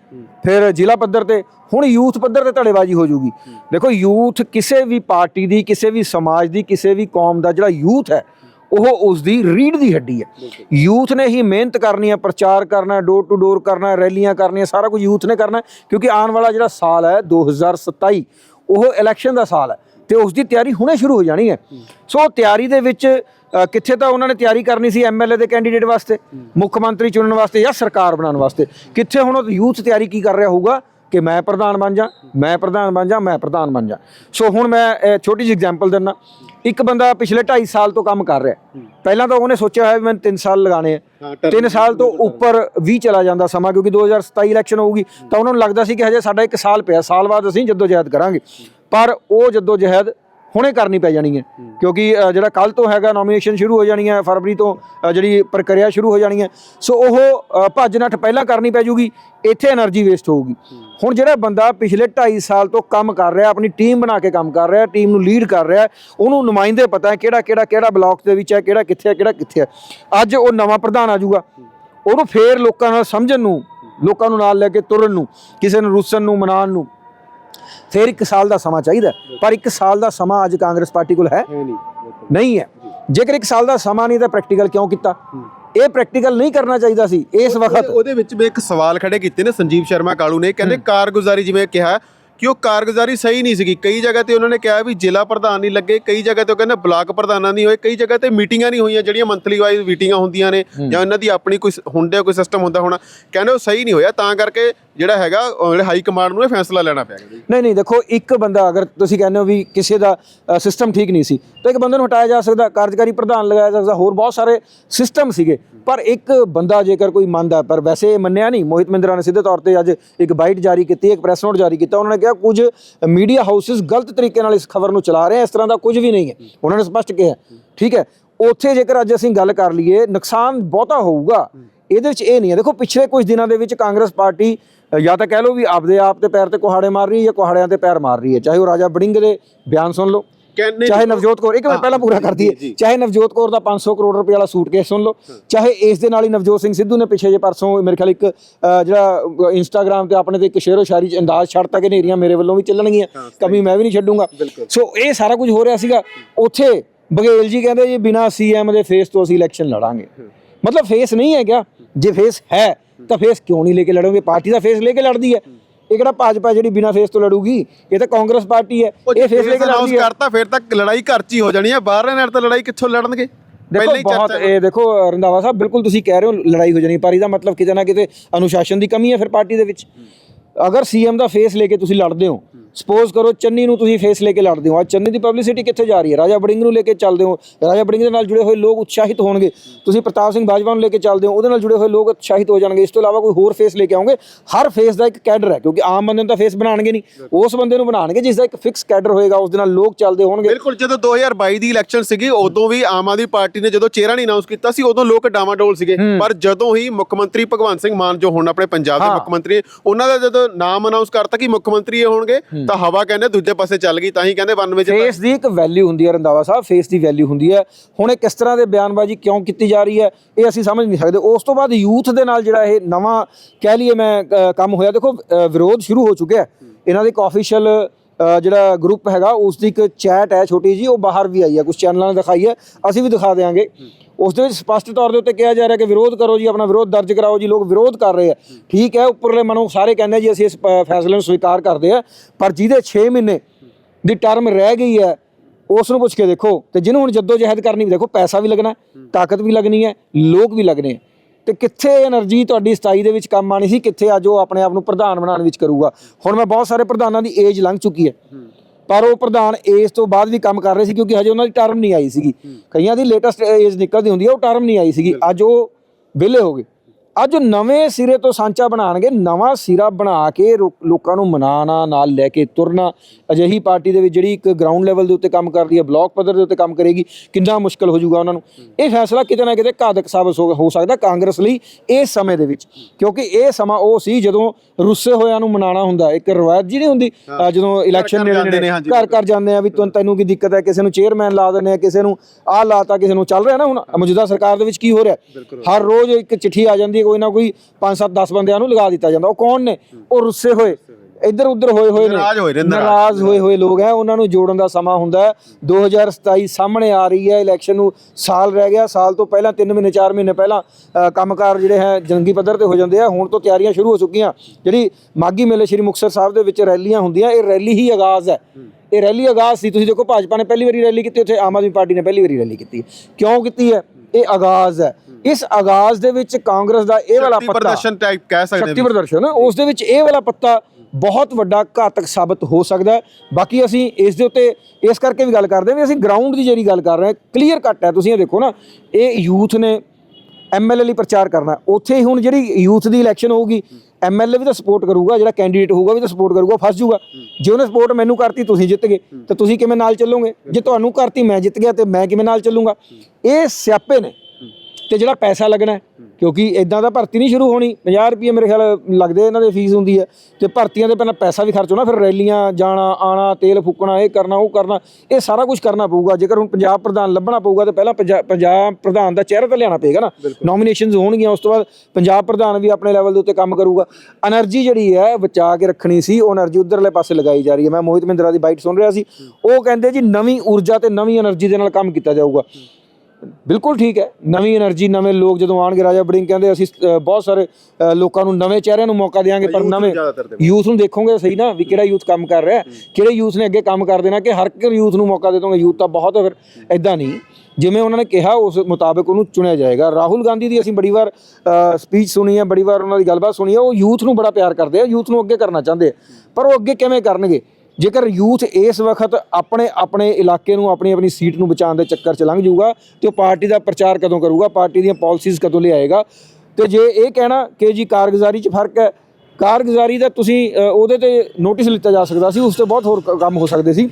ਫਿਰ ਜ਼ਿਲ੍ਹਾ ਪੱਧਰ ਤੇ ਹੁਣ ਯੂਥ ਪੱਧਰ ਤੇ ਧੜੇਬਾਜ਼ੀ ਹੋ ਜਾਊਗੀ ਦੇਖੋ ਯੂਥ ਕਿਸੇ ਵੀ ਪਾਰਟੀ ਦੀ ਕਿਸੇ ਵੀ ਸਮਾਜ ਦੀ ਕਿਸੇ ਵੀ ਕੌਮ ਦਾ ਜਿਹੜਾ ਯੂਥ ਹੈ ਉਹ ਉਸ ਦੀ ਰੀੜ ਦੀ ਹੱਡੀ ਹੈ। ਯੂਥ ਨੇ ਹੀ ਮਿਹਨਤ ਕਰਨੀ ਹੈ ਪ੍ਰਚਾਰ ਕਰਨਾ ਡੋਰ ਟੂ ਡੋਰ ਕਰਨਾ ਰੈਲੀਆਂ ਕਰਨੀਆਂ ਸਾਰਾ ਕੁਝ ਯੂਥ ਨੇ ਕਰਨਾ ਕਿਉਂਕਿ ਆਉਣ ਵਾਲਾ ਜਿਹੜਾ ਸਾਲ ਹੈ 2027 ਉਹ ਇਲੈਕਸ਼ਨ ਦਾ ਸਾਲ ਹੈ। ਤੇ ਉਸ ਦੀ ਤਿਆਰੀ ਹੁਣੇ ਸ਼ੁਰੂ ਹੋ ਜਾਣੀ ਹੈ। ਸੋ ਤਿਆਰੀ ਦੇ ਵਿੱਚ ਕਿੱਥੇ ਤਾਂ ਉਹਨਾਂ ਨੇ ਤਿਆਰੀ ਕਰਨੀ ਸੀ ਐਮਐਲਏ ਦੇ ਕੈਂਡੀਡੇਟ ਵਾਸਤੇ, ਮੁੱਖ ਮੰਤਰੀ ਚੁਣਨ ਵਾਸਤੇ ਜਾਂ ਸਰਕਾਰ ਬਣਾਉਣ ਵਾਸਤੇ। ਕਿੱਥੇ ਹੁਣ ਉਹ ਯੂਥ ਤਿਆਰੀ ਕੀ ਕਰ ਰਿਹਾ ਹੋਊਗਾ ਕਿ ਮੈਂ ਪ੍ਰਧਾਨ ਬਣ ਜਾ ਮੈਂ ਪ੍ਰਧਾਨ ਬਣ ਜਾ ਮੈਂ ਪ੍ਰਧਾਨ ਬਣ ਜਾ। ਸੋ ਹੁਣ ਮੈਂ ਛੋਟੀ ਜਿਹੀ ਐਗਜ਼ਾਮਪਲ ਦਿੰਦਾ। ਇੱਕ ਬੰਦਾ ਪਿਛਲੇ 2.5 ਸਾਲ ਤੋਂ ਕੰਮ ਕਰ ਰਿਹਾ। ਪਹਿਲਾਂ ਤਾਂ ਉਹਨੇ ਸੋਚਿਆ ਹੋਇਆ ਵੀ ਮੈਂ 3 ਸਾਲ ਲਗਾਣੇ ਆ। ਹਾਂ, term 3 ਸਾਲ ਤੋਂ ਉੱਪਰ ਵੀ ਚਲਾ ਜਾਂਦਾ ਸਮਾਂ ਕਿਉਂਕਿ 2027 ਇਲੈਕਸ਼ਨ ਹੋਊਗੀ ਤਾਂ ਉਹਨਾਂ ਨੂੰ ਲੱਗਦਾ ਸੀ ਕਿ ਹਜੇ ਸਾਡਾ 1 ਸਾਲ ਪਿਆ ਸਾਲ ਬਾਅਦ ਅਸੀਂ ਜਦੋਜਹਿਦ ਕਰਾਂਗੇ। ਪਰ ਉਹ ਜਦੋਜਹਿਦ ਹੁਣੇ ਕਰਨੀ ਪੈ ਜਾਣੀ ਹੈ। ਕਿਉਂਕਿ ਜਿਹੜਾ ਕੱਲ ਤੋਂ ਹੈਗਾ ਨੋਮੀਨੇਸ਼ਨ ਸ਼ੁਰੂ ਹੋ ਜਾਣੀ ਹੈ ਫਰਵਰੀ ਤੋਂ ਜਿਹੜੀ ਪ੍ਰਕਿਰਿਆ ਸ਼ੁਰੂ ਹੋ ਜਾਣੀ ਹੈ। ਸੋ ਉਹ ਭੱਜ ਨੱਠ ਪਹਿਲਾਂ ਕਰਨੀ ਪੈ ਜੂਗੀ ਇੱਥੇ એનર્ਜੀ ਵੇਸਟ ਹੋਊਗੀ। ਹੁਣ ਜਿਹੜਾ ਬੰਦਾ ਪਿਛਲੇ 2.5 ਸਾਲ ਤੋਂ ਕੰਮ ਕਰ ਰਿਹਾ ਆਪਣੀ ਟੀਮ ਬਣਾ ਕੇ ਕੰਮ ਕਰ ਰਿਹਾ ਟੀਮ ਨੂੰ ਲੀਡ ਕਰ ਰਿਹਾ ਉਹਨੂੰ ਨੁਮਾਇੰਦੇ ਪਤਾ ਹੈ ਕਿਹੜਾ ਕਿਹੜਾ ਕਿਹੜਾ ਬਲਾਕ ਦੇ ਵਿੱਚ ਹੈ ਕਿਹੜਾ ਕਿੱਥੇ ਹੈ ਕਿਹੜਾ ਕਿੱਥੇ ਹੈ। ਅੱਜ ਉਹ ਨਵਾਂ ਪ੍ਰਧਾਨ ਆ ਜਾਊਗਾ। ਉਹਨੂੰ ਫੇਰ ਲੋਕਾਂ ਨਾਲ ਸਮਝਣ ਨੂੰ ਲੋਕਾਂ ਨੂੰ ਨਾਲ ਲੈ ਕੇ ਤੁਰਨ ਨੂੰ ਕਿਸੇ ਨੂੰ ਰੁੱਸਣ ਨੂੰ ਮਨਾਉਣ ਨੂੰ ਫੇਰ ਇੱਕ ਸਾਲ ਦਾ ਸਮਾਂ ਚਾਹੀਦਾ। ਪਰ ਇੱਕ ਸਾਲ ਦਾ ਸਮਾਂ ਅੱਜ ਕਾਂਗਰਸ ਪਾਰਟੀ ਕੋਲ ਹੈ ਨਹੀਂ ਹੈ। ਜੇਕਰ ਇੱਕ ਸਾਲ ਦਾ ਸਮਾਂ ਨਹੀਂ ਤਾਂ ਪ੍ਰੈਕਟੀਕਲ ਕਿਉਂ ਕੀਤਾ? ਇਹ ਪ੍ਰੈਕਟੀਕਲ ਨਹੀਂ ਕਰਨਾ ਚਾਹੀਦਾ ਸੀ ਇਸ ਵਕਤ। ਉਹਦੇ- ਵਿੱਚ ਵੀ ਇੱਕ ਸਵਾਲ ਖੜੇ ਕੀਤੇ ਨੇ ਸੰਜੀਵ ਸ਼ਰਮਾ ਕਾਲੂ ਨੇ ਕਹਿੰਦੇ ਕਾਰਗੁਜ਼ਾਰੀ ਜਿਵੇਂ ਕਿਹਾ ਕਿ ਉਹ ਕਾਰਗੁਜ਼ਾਰੀ ਸਹੀ ਨਹੀਂ ਸੀਗੀ। ਕਈ ਜਗ੍ਹਾ ਤੇ ਉਹਨਾਂ ਨੇ ਕਿਹਾ ਵੀ ਜ਼ਿਲ੍ਹਾ ਪ੍ਰਧਾਨ ਨਹੀਂ ਲੱਗੇ ਕਈ ਜਗ੍ਹਾ ਤੇ ਉਹ ਕਹਿੰਦੇ ਬਲਾਕ ਪ੍ਰਧਾਨਾਂ ਨਹੀਂ ਹੋਏ ਕਈ ਜਗ੍ਹਾ ਤੇ ਮੀਟਿੰਗਾਂ ਨਹੀਂ ਹੋਈਆਂ ਜਿਹੜੀਆਂ ਮੰਥਲੀ ਵਾਈਜ਼ ਮੀਟਿੰਗਾਂ ਹੁੰਦੀਆਂ ਨੇ ਜਾਂ ਇਹਨਾਂ ਦੀ ਆਪਣੀ ਕੋਈ ਹੁੰਦੇ ਕੋਈ ਸਿਸਟਮ ਹੁੰਦਾ ਹੋਣਾ। ਕਹਿੰਦੇ ਉਹ ਸਹੀ ਨਹੀਂ ਹੋਇਆ ਤਾਂ ਕਰਕੇ ਜਿਹੜਾ ਹੈਗਾ ਜਿਹੜੇ ਹਾਈ ਕਮਾਂਡ ਨੂੰ ਇਹ ਫੈਸਲਾ ਲੈਣਾ ਪਿਆ ਕਹਿੰਦੇ ਨਹੀਂ ਨਹੀਂ, ਦੇਖੋ, ਇੱਕ ਬੰਦਾ ਅਗਰ ਤੁਸੀਂ ਕਹਿੰਦੇ ਹੋ ਵੀ ਕਿਸੇ ਦਾ ਸਿਸਟਮ ਠੀਕ ਨਹੀਂ ਸੀ, ਤਾਂ ਇੱਕ ਬੰਦੇ ਨੂੰ ਹਟਾਇਆ ਜਾ ਸਕਦਾ, ਕਾਰਜਕਾਰੀ ਪ੍ਰਧਾਨ ਲਗਾਇਆ ਜਾ ਸਕਦਾ, ਹੋਰ ਬਹੁਤ ਸਾਰੇ ਸਿਸਟਮ ਸੀਗੇ। ਪਰ ਇੱਕ ਬੰਦਾ ਜੇਕਰ ਕੋਈ ਮੰਨਦਾ ਪਰ ਵੈਸੇ ਮੰਨਿਆ ਨਹੀਂ, ਮੋਹਿਤ ਮਿੰਦਰਾ ਨੇ ਸਿੱਧੇ ਤੌਰ ਤੇ ਅੱਜ ਇੱਕ ਬਾਈਟ ਜਾਰੀ ਕੀਤੀ, ਇੱਕ ਪ੍ਰੈਸ ਨੋਟ ਜਾਰੀ ਕੀਤਾ, ਉਹਨਾਂ ਨੇ ਕਿਹਾ ਕੁਝ ਮੀਡੀਆ ਹਾਊਸਸ ਗਲਤ ਤਰੀਕੇ ਨਾਲ ਇਸ ਖਬਰ ਨੂੰ ਚਲਾ ਰਹੇ ਆ, ਇਸ ਤਰ੍ਹਾਂ ਦਾ ਕੁਝ ਵੀ ਨਹੀਂ ਹੈ। ਉਹਨਾਂ ਨੇ ਸਪਸ਼ਟ ਕਿਹਾ, ਠੀਕ ਹੈ? ਉੱਥੇ ਜੇਕਰ ਅੱਜ ਅਸੀਂ ਗੱਲ ਕਰ ਲਈਏ, ਨੁਕਸਾਨ ਬਹੁਤਾ ਹੋਊਗਾ, ਇਹਦੇ ਵਿੱਚ ਇਹ ਨਹੀਂ ਹੈ। ਦੇਖੋ, ਪਿਛਲੇ ਕੁਝ ਦਿਨਾਂ ਦੇ ਵਿੱਚ ਕਾਂਗਰਸ ਪਾਰਟੀ ਜਾਂ ਤਾਂ ਕਹਿ ਲਓ ਵੀ ਆਪਦੇ ਆਪ ਤੇ ਪੈਰ ਤੇ ਕੁਹਾੜੇ ਮਾਰ ਰਹੀ ਹੈ ਜਾਂ ਕੁਹਾੜਿਆਂ ਤੇ ਪੈਰ ਮਾਰ ਰਹੀ ਹੈ। ਚਾਹੇ ਉਹ ਰਾਜਾ ਬੜਿੰਗ ਦੇ ਬਿਆਨ ਸੁਣ ਲਓ ਚਾਹੇ ਨਵਜੋਤ ਕੌਰ ਇੱਕ ਮਿੰਟ ਪਹਿਲਾਂ ਪੂਰਾ ਕਰ ਦਈਏ ਚਾਹੇ ਨਵਜੋਤ ਕੌਰ ਦਾ 500 ਕਰੋੜ ਰੁਪਏ ਵਾਲਾ ਸੂਟਕੇਸ ਸੁਣ ਲਓ ਚਾਹੇ ਇਸ ਦੇ ਨਾਲ ਹੀ ਨਵਜੋਤ ਸਿੰਘ ਸਿੱਧੂ ਨੇ ਪਿੱਛੇ ਜੇ ਪਰਸੋਂ ਮੇਰੇ ਖਿਆਲ ਇੱਕ ਜਿਹੜਾ ਇੰਸਟਾਗ੍ਰam ਤੇ ਆਪਣੇ ਤੇ ਇੱਕ ਸ਼ੇਰੋ ਸ਼ਾਇਰੀ ਚ ਅੰਦਾਜ਼ ਛੱਡਤਾ ਕਿ ਨੇਰੀਆਂ ਮੇਰੇ ਵੱਲੋਂ ਵੀ ਚੱਲਣਗੀਆਂ। ਕਮੀ ਮੈਂ ਵੀ ਨਹੀਂ ਛੱਡੂੰਗਾ। ਸੋ ਇਹ ਸਾਰਾ ਕੁਝ ਹੋ ਰਿਹਾ ਸੀਗਾ। ਉੱਥੇ ਬਘੇਲ ਜੀ ਕਹਿੰਦੇ ਜੀ ਬਿਨਾ ਸੀਐਮ ਦੇ ਫੇਸ ਤੋਂ ਅਸੀਂ ਇਲੈਕਸ਼ਨ ਲੜਾਂਗੇ। ਮਤਲਬ ਫੇਸ ਨਹੀਂ ਹੈ ਕਿਆ? ਜੇ ਫੇਸ ਹੈ ਤਾਂ ਫੇਸ ਕਿਉਂ ਨਹੀਂ ਲੈ ਕੇ ਲੜੋਗੇ? ਪਾਰਟੀ ਦਾ ਫੇਸ ਲੈ ਕੇ ਲੜਦੀ ਹੈ। ਇਹ ਕਿਹੜਾ ਭਾਜਪਾ ਜਿਹੜੀ ਬਿਨਾ ਫੇਸ ਤੋਂ ਲੜੂਗੀ? ਇਹ ਤਾਂ ਕਾਂਗਰਸ ਪਾਰਟੀ ਹੈ। ਇਹ ਫੇਸ ਲੈ ਕੇ ਲੜਦੀ ਹੈ। ਕਰਤਾ ਫਿਰ ਤੱਕ ਲੜਾਈ ਘਰ 'ਚ ਹੀ ਹੋ ਜਾਣੀ ਹੈ। ਬਾਹਰਲੇ ਨਾਲ ਤਾਂ ਲੜਾਈ ਕਿੱਥੋਂ ਲੜਨਗੇ? ਦੇਖੋ ਬਹੁਤ ਇਹ ਦੇਖੋ ਰੰਦਾਵਾ ਸਾਹਿਬ ਬਿਲਕੁਲ ਤੁਸੀਂ ਕਹਿ ਰਹੇ ਹੋ ਲੜਾਈ ਹੋ ਜਾਣੀ ਪਰ ਇਹਦਾ ਮਤਲਬ ਕਿਤੇ ਨਾ ਕਿਤੇ ਅਨੁਸ਼ਾਸਨ ਦੀ ਕਮੀ ਹੈ ਫਿਰ ਪਾਰਟੀ ਦੇ ਵਿੱਚ। ਅਗਰ ਸੀਐਮ ਦਾ ਫੇਸ ਲੈ ਕੇ ਤੁਸੀਂ ਲੜਦੇ ਹੋ ਸਪੋਜ਼ ਕਰੋ ਚੰਨੀ ਨੂੰ ਤੁਸੀਂ ਫੇਸ ਲੈ ਕੇ ਲੜਦੇ ਹੋ। ਅੱਜ ਚੰਨੀ ਦੀ ਪਬਲਿਸਿਟੀ ਕਿੱਥੇ ਜਾ ਰਹੀ ਹੈ? ਰਾਜਾ ਬੜਿੰਗ ਨੂੰ ਲੈ ਕੇ ਚੱਲਦੇ ਹੋ। ਰਾਜਾ ਬੜਿੰਗ ਦੇ ਨਾਲ ਜੁੜੇ ਹੋਏ ਲੋਕ ਉਤਸ਼ਾਹਿਤ ਹੋਣਗੇ। ਤੁਸੀਂ ਪ੍ਰਤਾਪ ਸਿੰਘ ਬਾਜਵਾ ਨੂੰ ਲੈ ਕੇ ਚੱਲਦੇ ਹੋ। ਉਹਦੇ ਨਾਲ ਜੁੜੇ ਹੋਏ ਲੋਕ ਉਤਸ਼ਾਹਿਤ ਹੋ ਜਾਣਗੇ। ਇਸ ਤੋਂ ਇਲਾਵਾ ਕੋਈ ਹੋਰ ਫੇਸ ਲੈ ਕੇ ਆਉਂਗੇ। ਹਰ ਫੇਸ ਦਾ ਇੱਕ ਕੈਡਰ ਹੈ ਕਿਉਂਕਿ ਆਮ ਬੰਦੇ ਨੂੰ ਤਾਂ ਫੇਸ ਬਣਾਉਣਗੇ ਨਹੀਂ। ਉਸ ਬੰਦੇ ਨੂੰ ਬਣਾਉਣਗੇ ਜਿਸ ਦਾ ਇੱਕ ਫਿਕਸ ਕੈਡਰ ਹੋਏਗਾ। ਉਸ ਦੇ ਨਾਲ ਲੋਕ ਚੱਲਦੇ ਹੋਣਗੇ। ਬਿਲਕੁਲ ਜਦੋਂ 2022 ਦੀ ਇਲੈਕਸ਼ਨ ਸੀਗੀ ਉਦੋਂ ਵੀ ਆਮ ਆਦਮੀ ਪਾਰਟੀ ਨੇ ਜਦੋਂ ਚਿਹਰਾ ਨਹੀਂ ਅਨਾਉਂਸ ਕੀਤਾ ਸੀ ਉਦੋਂ ਲੋਕ ਡਾਮਾਡੋਲ ਸੀਗੇ। ਪਰ ਜਦੋਂ ਹੀ ਮੁੱਖ ਮੰਤਰੀ ਭਗਵੰਤ ਸਿੰਘ ਮਾਨ ਜੋ ਹੁਣ ਆਪਣੇ ਪੰਜਾਬ ਦੇ ਮੁੱਖ ਮੰਤਰੀ ਉਹਨਾਂ ਦਾ ਜਦੋਂ ਨਾਮ ਅਨਾਉਂਸ ਕਰਤਾ ਕਿ ਮੁੱਖ ਮੰਤਰੀ ਇਹ ਹੋਣਗੇ ਤਾਂ ਹਵਾ ਕਹਿੰਦੇ ਦੂਜੇ ਪਾਸੇ ਚੱਲ ਗਈ ਤਾਂ ਹੀ ਕਹਿੰਦੇ 92 ਚ ਤਾਂ- ਫੇਸ ਦੀ ਇੱਕ ਵੈਲਿਊ ਹੁੰਦੀ ਹੈ ਰੰਦਾਵਾ ਸਾਹਿਬ ਫੇਸ ਦੀ ਵੈਲਿਊ ਹੁੰਦੀ ਹੈ। ਹੁਣ ਇਹ ਕਿਸ ਤਰ੍ਹਾਂ ਦੇ ਬਿਆਨਬਾਜ਼ੀ ਕਿਉਂ ਕੀਤੀ ਜਾ ਰਹੀ ਹੈ ਇਹ ਅਸੀਂ ਸਮਝ ਨਹੀਂ ਸਕਦੇ। ਉਸ ਤੋਂ ਬਾਅਦ ਯੂਥ ਦੇ ਨਾਲ ਜਿਹੜਾ ਇਹ ਨਵਾਂ ਕਹਿ ਲਈਏ ਮੈਂ ਕੰਮ ਹੋਇਆ। ਦੇਖੋ ਵਿਰੋਧ ਸ਼ੁਰੂ ਹੋ ਚੁੱਕਿਆ। ਇਹਨਾਂ ਦੀ ਇੱਕ ਆਫੀਸ਼ੀਅਲ ਜਿਹੜਾ ਗਰੁੱਪ ਹੈਗਾ ਉਸ ਦੀ ਇੱਕ ਚੈਟ ਹੈ ਛੋਟੀ ਜੀ ਉਹ ਬਾਹਰ ਵੀ ਆਈ ਹੈ ਕੁਝ ਚੈਨਲਾਂ ਨੇ ਦਿਖਾਈ ਹੈ ਅਸੀਂ ਵੀ ਦਿਖਾ ਦੇਵਾਂਗੇ ਉਸ ਦੇ ਵਿੱਚ ਸਪਸ਼ਟ ਤੌਰ ਦੇ ਉੱਤੇ ਕਿਹਾ ਜਾ ਰਿਹਾ ਕਿ ਵਿਰੋਧ ਕਰੋ ਜੀ ਆਪਣਾ ਵਿਰੋਧ ਦਰਜ ਕਰਾਓ ਜੀ ਲੋਕ ਵਿਰੋਧ ਕਰ ਰਹੇ ਆ ਠੀਕ ਹੈ ਉੱਪਰਲੇ ਮਨੋਂ ਸਾਰੇ ਕਹਿੰਦੇ ਜੀ ਅਸੀਂ ਇਸ ਫੈਸਲੇ ਨੂੰ ਸਵੀਕਾਰ ਕਰਦੇ ਆ ਪਰ ਜਿਹਦੇ 6 ਮਹੀਨੇ ਦੀ ਟਰਮ ਰਹਿ ਗਈ ਹੈ ਉਸ ਨੂੰ ਪੁੱਛ ਕੇ ਦੇਖੋ। ਤੇ ਜਿਹਨੂੰ ਹੁਣ ਜੱਦੋ ਜਹਿਦ ਕਰਨੀ ਵੀ ਦੇਖੋ ਪੈਸਾ ਵੀ ਲੱਗਣਾ ਤਾਕਤ ਵੀ ਲੱਗਣੀ ਹੈ ਲੋਕ ਵੀ ਲੱਗਣੇ ਤੇ ਕਿੱਥੇ એનર્ਜੀ ਤੁਹਾਡੀ 27 ਦੇ ਵਿੱਚ ਕੰਮ ਆਣੀ ਸੀ ਕਿੱਥੇ ਅੱਜ ਉਹ ਆਪਣੇ ਆਪ ਨੂੰ ਪ੍ਰਧਾਨ ਬਣਾਉਣ ਵਿੱਚ ਕਰੂਗਾ। ਹੁਣ ਮੈਂ ਬਹੁਤ ਸਾਰੇ ਪ੍ਰਧਾਨਾਂ ਦੀ ਏਜ ਲੰਘ ਚੁੱਕੀ ਹੈ। ਪਰ ਉਹ ਪ੍ਰਧਾਨ ਏਜ ਤੋਂ ਬਾਅਦ ਵੀ ਕੰਮ ਕਰ ਰਹੇ ਸੀ ਕਿਉਂਕਿ ਹਜੇ ਉਹਨਾਂ ਦੀ ਟਰਮ ਨਹੀਂ ਆਈ ਸੀਗੀ। ਕਈਆਂ ਦੀ ਲੇਟੈਸਟ ਏਜ ਨਿਕਲਦੀ ਹੁੰਦੀ ਹੈ ਉਹ ਟਰਮ ਨਹੀਂ ਆਈ ਸੀਗੀ। ਅੱਜ ਉਹ ਵਿਲੇ ਹੋ ਗਏ। ਅੱਜ ਨਵੇਂ ਸਿਰੇ ਤੋਂ ਸਾਂਚਾ ਬਣਾਣਗੇ ਨਵਾਂ ਸਿਰਾ ਬਣਾ ਕੇ ਲੋਕਾਂ ਨੂੰ ਮਨਾਣਾ ਨਾਲ ਲੈ ਕੇ ਤੁਰਨਾ। ਅਜਿਹੀ ਪਾਰਟੀ ਦੇ ਵਿੱਚ ਜਿਹੜੀ ਇੱਕ ਗਰਾਊਂਡ ਲੈਵਲ ਦੇ ਉੱਤੇ ਕੰਮ ਕਰਦੀ ਹੈ ਬਲਾਕ ਪੱਧਰ ਦੇ ਉੱਤੇ ਕੰਮ ਕਰੇਗੀ ਕਿੰਨਾ ਮੁਸ਼ਕਲ ਹੋ ਜਾਊਗਾ ਉਹਨਾਂ ਨੂੰ? ਇਹ ਫੈਸਲਾ ਕਿਤੇ ਨਾ ਕਿਤੇ ਘਾਤਕ ਸਾਬਤ ਹੋ ਸਕਦਾ ਕਾਂਗਰਸ ਲਈ ਇਸ ਸਮੇਂ ਦੇ ਵਿੱਚ। ਕਿਉਂਕਿ ਇਹ ਸਮਾਂ ਉਹ ਸੀ ਜਦੋਂ ਰੁੱਸੇ ਹੋਇਆਂ ਨੂੰ ਮਨਾਣਾ ਹੁੰਦਾ। ਇੱਕ ਰਵਾਇਤ ਜੀ ਨਹੀਂ ਹੁੰਦੀ ਜਦੋਂ ਇਲੈਕਸ਼ਨ ਨੇੜੇ ਨੇ, ਘਰ ਘਰ ਜਾਂਦੇ ਆ ਵੀ ਤੁਨ ਤੈਨੂੰ ਕੀ ਦਿੱਕਤ ਹੈ ਕਿਸੇ ਨੂੰ ਚੇਅਰਮੈਨ ਲਾ ਦਿੰਦੇ ਆ ਕਿਸੇ ਨੂੰ ਆਹ ਲਾਤਾ ਕਿਸੇ ਨੂੰ ਚੱਲ ਰਿਹਾ ਨਾ ਹੁਣ। ਮੌਜੂਦਾ ਸਰਕਾਰ ਦੇ ਵਿੱਚ ਕੀ ਹੋ ਰਿਹਾ? ਹਰ ਰੋਜ਼ ਇੱਕ ਚਿੱਠੀ ਆ ਜਾਂਦੀ ਹੈ ਕੋਈ ਨਾ ਕੋਈ 5-7 10 ਬੰਦਿਆਂ ਨੂੰ ਲਗਾ ਦਿੱਤਾ ਜਾਂਦਾ। ਉਹ ਕੌਣ ਨੇ? ਉਹ ਰੁੱਸੇ ਹੋਏ। ਇੱਧਰ ਉੱਧਰ ਹੋਏ ਹੋਏ ਨੇ। ਨਾਰਾਜ਼ ਹੋਏ ਨੇ, ਨਾਰਾਜ਼। ਹੋਏ ਹੋਏ ਲੋਕ ਹੈ ਉਹਨਾਂ ਨੂੰ ਜੋੜਨ ਦਾ ਸਮਾਂ ਹੁੰਦਾ ਹੈ 2027 ਸਾਹਮਣੇ ਆ ਰਹੀ ਹੈ ਇਲੈਕਸ਼ਨ ਨੂੰ ਸਾਲ ਰਹਿ ਗਿਆ। ਸਾਲ ਤੋਂ ਪਹਿਲਾਂ 3 ਮਹੀਨੇ 4 ਮਹੀਨੇ ਪਹਿਲਾਂ ਕੰਮਕਾਰ ਜਿਹੜੇ ਹੈ ਜੰਗੀ ਪੱਧਰ ਤੇ ਹੋ ਜਾਂਦੇ ਆ ਹੁਣ ਤੋਂ ਤਿਆਰੀਆਂ ਸ਼ੁਰੂ ਹੋ ਚੁੱਕੀਆਂ। ਜਿਹੜੀ ਮਾਗੀ ਮੇਲੇ ਸ਼੍ਰੀ ਮੁਕਤਸਰ ਸਾਹਿਬ ਦੇ ਵਿੱਚ ਰੈਲੀਆਂ ਹੁੰਦੀਆਂ ਇਹ ਰੈਲੀ ਹੀ ਆਗਾਜ਼ ਹੈ। ਇਹ ਰੈਲੀ ਆਗਾਜ਼ ਸੀ। ਤੁਸੀਂ ਦੇਖੋ ਭਾਜਪਾ ਨੇ ਪਹਿਲੀ ਵਾਰੀ ਰੈਲੀ ਕੀਤੀ ਉੱਥੇ ਆਮ ਆਦਮੀ ਪਾਰਟੀ ਨੇ ਪਹਿਲੀ ਵਾਰੀ ਰੈਲੀ ਕੀਤੀ। ਕਿਉਂ ਕੀਤੀ ਹੈ ਇਹ ਆਗਾਜ਼ ਹੈ ਇਸ ਆਗਾਜ਼ ਦੇ ਵਿੱਚ ਕਾਂਗਰਸ ਦਾ ਇਹ ਵਾਲਾ ਪੱਤਾ ਪ੍ਰਦਰਸ਼ਨ ਟਾਈਪ ਕਹਿ ਸਕਦੇ ਸ਼ਕਤੀ ਪ੍ਰਦਰਸ਼ਨ ਉਸ ਦੇ ਵਿੱਚ ਇਹ ਵਾਲਾ ਪੱਤਾ ਬਹੁਤ ਵੱਡਾ ਘਾਤਕ ਸਾਬਤ ਹੋ ਸਕਦਾ ਹੈ। ਬਾਕੀ ਅਸੀਂ ਇਸ ਦੇ ਉੱਤੇ ਇਸ ਕਰਕੇ ਵੀ ਗੱਲ ਕਰਦੇ ਹਾਂ ਵੀ ਅਸੀਂ ਗਰਾਊਂਡ ਦੀ ਜਿਹੜੀ ਗੱਲ ਕਰ ਰਹੇ ਹਾਂ ਕਲੀਅਰ ਕੱਟ ਹੈ। ਤੁਸੀਂ ਇਹ ਦੇਖੋ ਨਾ ਇਹ ਯੂਥ ਨੇ ਐਮਐਲਏ ਲਈ ਪ੍ਰਚਾਰ ਕਰਨਾ ਉੱਥੇ ਹੀ ਹੁਣ ਜਿਹੜੀ ਯੂਥ ਦੀ ਇਲੈਕਸ਼ਨ ਹੋਊਗੀ ਐਮਐਲਏ ਵੀ ਤਾਂ ਸਪੋਰਟ ਕਰੂਗਾ ਜਿਹੜਾ ਕੈਂਡੀਡੇਟ ਹੋਊਗਾ ਵੀ ਤਾਂ ਸਪੋਰਟ ਕਰੂਗਾ ਫਸ ਜਾਊਗਾ। ਜੇ ਉਹਨੇ ਸਪੋਰਟ ਮੈਨੂੰ ਕਰਤੀ ਤੁਸੀਂ ਜਿੱਤ ਗਏ। ਤਾਂ ਤੁਸੀਂ ਕਿਵੇਂ ਨਾਲ ਚੱਲੋਗੇ? ਜੇ ਤੁਹਾਨੂੰ ਕਰਤੀ ਮੈਂ ਜਿੱਤ ਗਿਆ ਤੇ ਮੈਂ ਕਿਵੇਂ ਨਾਲ ਚੱਲੂਗਾ? ਇਹ ਸਿਆਪੇ ਨੇ। ਤੇ ਜਿਹੜਾ ਪੈਸਾ ਲੱਗਣਾ ਕਿਉਂਕਿ ਇਦਾਂ ਦਾ ਭਰਤੀ ਨਹੀਂ ਸ਼ੁਰੂ ਹੋਣੀ 50 ਰੁਪਏ ਮੇਰੇ ਖਿਆਲ ਲੱਗਦੇ ਇਹਨਾਂ ਦੇ ਫੀਸ ਹੁੰਦੀ ਹੈ ਤੇ ਭਰਤੀਆਂ ਦੇ ਪਹਿਲਾਂ ਪੈਸਾ ਵੀ ਖਰਚ ਹੋਣਾ ਫਿਰ ਰੈਲੀਆਂ ਜਾਣਾ ਆਣਾ ਤੇਲ ਫੂਕਣਾ ਇਹ ਕਰਨਾ ਉਹ ਕਰਨਾ ਇਹ ਸਾਰਾ ਕੁਝ ਕਰਨਾ ਪਊਗਾ ਜੇਕਰ ਹੁਣ ਪੰਜਾਬ ਪ੍ਰਧਾਨ ਲੱਭਣਾ ਪਊਗਾ ਤੇ ਪਹਿਲਾਂ ਪੰਜਾਬ ਪ੍ਰਧਾਨ ਦਾ ਚਿਹਰਾ ਤਾਂ ਲਿਆਣਾ ਪਏਗਾ ਨਾ। ਨੋਮੀਨੇਸ਼ਨਸ ਹੋਣਗੀਆਂ ਉਸ ਤੋਂ ਬਾਅਦ ਪੰਜਾਬ ਪ੍ਰਧਾਨ ਵੀ ਆਪਣੇ ਲੈਵਲ ਦੇ ਉੱਤੇ ਕੰਮ ਕਰੂਗਾ। ਐਨਰਜੀ ਜਿਹੜੀ ਹੈ ਬਚਾ ਕੇ ਰੱਖਣੀ ਸੀ ਉਹ ਐਨਰਜੀ ਉਧਰਲੇ ਪਾਸੇ ਲਗਾਈ ਜਾ ਰਹੀ ਹੈ। ਮੈਂ ਮੋਹਿਤ ਮਿੰਦਰਾ ਦੀ ਬਾਈਟ ਸੁਣ ਰਿਹਾ ਸੀ। ਉਹ ਕਹਿੰਦੇ ਜੀ ਨਵੀਂ ਊਰਜਾ ਤੇ ਨਵੀਂ ਐਨਰਜੀ ਦੇ ਨਾਲ ਕੰਮ ਕੀਤਾ ਜਾਊਗਾ। ਬਿਲਕੁਲ ਠੀਕ ਹੈ। ਨਵੀਂ એનર્ਜੀ ਨਵੇਂ ਲੋਕ ਜਦੋਂ ਆਣਗੇ ਰਾਜਾ ਬੜਿੰਗ ਕਹਿੰਦੇ ਅਸੀਂ ਬਹੁਤ ਸਾਰੇ ਲੋਕਾਂ ਨੂੰ ਨਵੇਂ ਚਿਹਰਿਆਂ ਨੂੰ ਮੌਕਾ ਦੇਵਾਂਗੇ ਪਰ ਨਵੇਂ ਯੂਥ ਨੂੰ ਦੇਖੋਗੇ ਸਹੀ ਨਾ ਵੀ ਕਿਹੜਾ ਯੂਥ ਕੰਮ ਕਰ ਰਿਹਾ ਕਿਹੜੇ ਯੂਥ ਨੇ ਅੱਗੇ ਕੰਮ ਕਰ ਦੇਣਾ ਕਿ ਹਰ ਇੱਕ ਯੂਥ ਨੂੰ ਮੌਕਾ ਦੇ ਦੋਗੇ। ਯੂਥ ਤਾਂ ਬਹੁਤ ਅਗਰ ਐਦਾਂ ਨਹੀਂ। ਜਿਵੇਂ ਉਹਨਾਂ ਨੇ ਕਿਹਾ ਉਸ ਮੁਤਾਬਕ ਉਹਨੂੰ ਚੁਣਿਆ ਜਾਏਗਾ। ਰਾਹੁਲ ਗਾਂਧੀ ਦੀ ਅਸੀਂ ਬੜੀ ਵਾਰ ਸਪੀਚ ਸੁਣੀ ਹੈ ਬੜੀ ਵਾਰ ਉਹਨਾਂ ਦੀ ਗੱਲਬਾਤ ਸੁਣੀ ਹੈ ਉਹ ਯੂਥ ਨੂੰ ਬੜਾ ਪਿਆਰ ਕਰਦੇ ਆ ਯੂਥ ਨੂੰ ਅੱਗੇ ਕਰਨਾ ਚਾਹੁੰਦੇ ਆ। ਪਰ ਉਹ ਅੱਗੇ ਕਿਵੇਂ ਕਰਨਗੇ? ਜੇਕਰ ਯੂਥ ਇਸ ਵਕਤ ਆਪਣੇ ਆਪਣੇ ਇਲਾਕੇ ਨੂੰ ਆਪਣੀ ਆਪਣੀ ਸੀਟ ਨੂੰ ਬਚਾਉਣ ਦੇ ਚੱਕਰ 'ਚ ਲੰਘ ਜਾਊਗਾ ਤੇ ਉਹ ਪਾਰਟੀ ਦਾ ਪ੍ਰਚਾਰ ਕਦੋਂ ਕਰੂਗਾ? ਪਾਰਟੀ ਦੀਆਂ ਪਾਲਿਸੀਜ਼ ਕਦੋਂ ਲਿਆਏਗਾ? ਤੇ ਜੇ ਇਹ ਕਹਿਣਾ ਕਿ ਜੀ ਕਾਰਗੁਜ਼ਾਰੀ 'ਚ ਫ਼ਰਕ ਹੈ ਕਾਰਗੁਜ਼ਾਰੀ ਦਾ ਤੁਸੀਂ ਉਹਦੇ ਤੇ ਨੋਟਿਸ ਲਿੱਤਾ ਜਾ ਸਕਦਾ ਸੀ ਉਸ ਤੇ ਬਹੁਤ ਹੋਰ ਕੰਮ ਹੋ ਸਕਦੇ ਸੀ।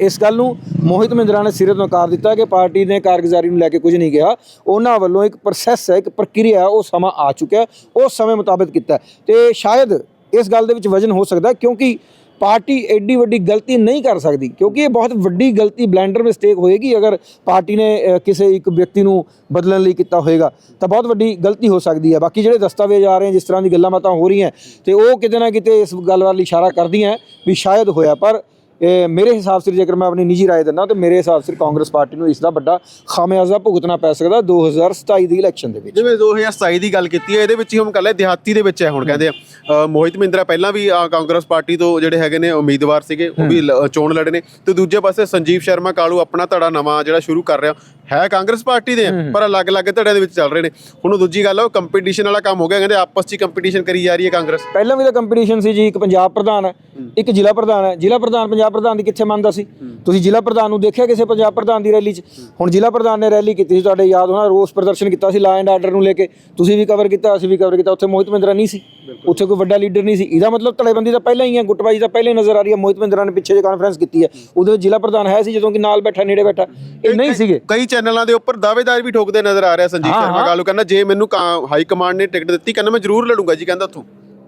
ਇਸ ਗੱਲ ਨੂੰ ਮੋਹਿਤ ਮਹਿੰਦਰਾ ਨੇ ਸਿਰੇ ਤੋਂ ਨਕਾਰ ਦਿੱਤਾ ਕਿ ਪਾਰਟੀ ਨੇ ਕਾਰਗੁਜ਼ਾਰੀ ਨੂੰ ਲੈ ਕੇ ਕੁਝ ਨਹੀਂ ਕਿਹਾ। ਉਹਨਾਂ ਵੱਲੋਂ ਇੱਕ ਪ੍ਰੋਸੈਸ ਹੈ ਇੱਕ ਪ੍ਰਕਿਰਿਆ ਹੈ, ਉਹ ਸਮਾਂ ਆ ਚੁੱਕਿਆ ਹੈ, ਉਸ ਸਮੇਂ ਮੁਤਾਬਕ ਕੀਤਾ। ਹੈ। ਤੇ ਸ਼ਾਇਦ ਇਸ ਗੱਲ ਦੇ ਵਿੱਚ ਵਜਨ ਹੋ ਸਕਦਾ ਕਿਉਂਕਿ ਪਾਰਟੀ ਐਡੀ ਵੱਡੀ ਗਲਤੀ ਨਹੀਂ ਕਰ ਸਕਦੀ, ਕਿਉਂਕਿ ਇਹ ਬਹੁਤ ਵੱਡੀ ਗਲਤੀ ਬਲੈਂਡਰ ਮਿਸਟੇਕ ਹੋਏਗੀ, ਅਗਰ ਪਾਰਟੀ ਨੇ ਕਿਸੇ ਇੱਕ ਵਿਅਕਤੀ ਨੂੰ ਬਦਲਣ ਲਈ ਕੀਤਾ ਹੋਏਗਾ, ਤਾਂ ਬਹੁਤ ਵੱਡੀ ਗਲਤੀ ਹੋ ਸਕਦੀ ਹੈ। ਬਾਕੀ ਜਿਹੜੇ ਦਸਤਾਵੇਜ਼ ਆ ਰਹੇ ਜਿਸ ਤਰ੍ਹਾਂ ਦੀ ਗੱਲਾਂ ਬਾਤਾਂ ਹੋ ਰਹੀਆਂ, ਤੇ ਉਹ ਕਿਤੇ ਨਾ ਕਿਤੇ ਇਸ ਗੱਲ ਵੱਲ ਇਸ਼ਾਰਾ ਕਰਦੀਆਂ, ਵੀ ਸ਼ਾਇਦ ਹੋਇਆ, ਪਰ ਇਹ ਮੇਰੇ ਹਿਸਾਬ ਸਿਰ ਜੇਕਰ ਮੈਂ ਆਪਣੀ ਨਿੱਜੀ رائے ਦਿੰਦਾ ਤੇ ਮੇਰੇ ਹਿਸਾਬ ਸਿਰ ਕਾਂਗਰਸ ਪਾਰਟੀ ਨੂੰ ਇਸ ਦਾ ਵੱਡਾ ਖਾਮਿਆਜ਼ਾ ਭੁਗਤਣਾ ਪੈ ਸਕਦਾ 2027 ਦੀ ਇਲੈਕਸ਼ਨ ਦੇ ਵਿੱਚ ਜਿਵੇਂ 2027 ਦੀ ਗੱਲ ਕੀਤੀ ਹੈ ਇਹਦੇ ਵਿੱਚ ਹੀ ਹੁਣ ਕੱਲੇ ਦਿਹਾਤੀ ਦੇ ਵਿੱਚ ਹੈ ਹੁਣ ਕਹਿੰਦੇ ਆ ਅ, ਮੋਹਿਤ ਮਹਿੰਦਰਾ ਪਹਿਲਾਂ ਵੀ ਆ ਕਾਂਗਰਸ ਪਾਰਟੀ ਤੋਂ ਜਿਹੜੇ ਹੈਗੇ ਨੇ ਉਮੀਦਵਾਰ ਸੀਗੇ ਉਹ ਵੀ ਲ- ਚੋਣ ਲੜੇ ਨੇ ਤੇ ਦੂਜੇ ਪਾਸੇ ਸੰਜੀਵ ਸ਼ਰਮਾ ਕਾਲੂ ਆਪਣਾ ਧੜਾ ਨਵਾਂ ਜਿਹੜਾ ਸ਼ੁਰੂ ਕਰ ਰਿਹਾ ਹੈ ਕਾਂਗਰਸ ਪਾਰਟੀ ਦੇ ਆ, ਪਰ ਅਲੱਗ-ਅਲੱਗ ਧੜਿਆਂ ਦੇ ਵਿੱਚ ਚੱਲ ਰਹੇ ਨੇ ਹੁਣ ਉਹ ਦੂਜੀ ਗੱਲ ਆ ਉਹ ਕੰਪੀਟੀਸ਼ਨ ਵਾਲਾ ਕੰਮ ਹੋ ਗਿਆ ਕਹਿੰਦੇ ਆਪਸ 'ਚ ਹੀ ਕੰਪੀਟੀਸ਼ਨ ਕਰੀ ਜਾ ਰਹੀ ਹੈ ਕਾਂਗਰਸ ਪਹਿਲਾਂ ਵੀ ਤਾਂ ਕੰਪੀਟੀਸ਼ਨ ਸੀ ਜੀ ਇੱਕ ਪੰਜਾਬ ਪ੍ਰਧਾਨ ਹੈ ਇੱਕ ਜ਼ਿਲ੍ਹਾ ਪ੍ਰਧਾਨ ਹੈ ਜ਼ਿਲ੍ਹਾ ਪ੍ਰਧਾਨ ਪੰਜਾਬ ਪ੍ਰਧਾਨ ਦੀ ਕਿੱਥੇ ਮੰਨਦਾ ਸੀ? ਤੁਸੀਂ ਜ਼ਿਲ੍ਹਾ ਪ੍ਰਧਾਨ ਨੂੰ ਦੇਖਿਆ ਕਿਸੇ ਪੰਜਾਬ ਪ੍ਰਧਾਨ ਦੀ ਰੈਲੀ 'ਚ? ਹੁਣ ਜ਼ਿਲ੍ਹਾ ਪ੍ਰਧਾਨ ਨੇ ਰੈਲੀ ਕੀਤੀ ਸੀ ਤੁਹਾਡੇ ਯਾਦ ਹੋਣਾ ਰੋਸ ਪ੍ਰਦਰਸ਼ਨ ਕੀਤਾ ਸੀ ਲਾ ਐਂਡ ਆਰਡਰ ਨੂੰ ਲੈ ਕੇ। ਤੁਸੀਂ ਵੀ ਕਵਰ ਕੀਤਾ ਅਸੀਂ ਵੀ ਕਵਰ ਕੀਤਾ ਉੱਥੇ ਮੋਹਿਤ ਮਹਿੰਦਰਾ ਨਹੀਂ ਸੀ। ਉੱਥੇ ਕੋਈ ਵੱਡਾ ਲੀਡਰ ਨਹੀਂ ਸੀ। ਇਹਦਾ ਮਤਲਬ ਧੜੇਬੰਦੀ ਤਾਂ ਪਹਿਲਾਂ ਹੀ ਹੈ ਗੁੱਟਬਾਜੀ ਤਾਂ ਪਹਿਲਾਂ ਹੀ ਨਜ਼ਰ ਆ ਰਹੀ ਹੈ ਮੋਹਿਤ ਮਹਿੰਦਰਾ ਨੇ ਪਿੱਛੇ ਜੇ ਕਾਨਫਰੰਸ ਕੀਤੀ ਹੈ। ਉਹਦੇ ਵਿੱਚ ਜ਼ਿਲ੍ਹਾ ਪ੍ਰਧਾਨ ਹੈ ਸੀ ਜਦੋਂ ਕਿ ਨਾਲ ਬੈਠਾ ਨੇੜੇ ਬੈਠਾ ਇਹ ਨਹੀਂ ਸੀਗੇ। ਕਈ ਚੈਨਲਾਂ ਦੇ ਉੱਪਰ ਦਾਅਵੇਦਾਰ ਵੀ ਠੋਕਦੇ ਨਜ਼ਰ ਆ ਰਿਹਾ ਸੰਜੀਵ ਹਾਂ, ਸ਼ਰਮਾ। ਕਾਲੂ ਕਹਿੰਦਾ ਜੇ ਮੈਨੂੰ ਹਾਈ ਕਮਾਂਡ ਨੇ ਟਿਕਟ ਦਿੱਤੀ ਕਹਿੰਦਾ ਮੈਂ ਜ਼ਰੂਰ ਲੜੂੰਗਾ ਜੀ ਕਹਿੰਦਾ ਉੱਥੋਂ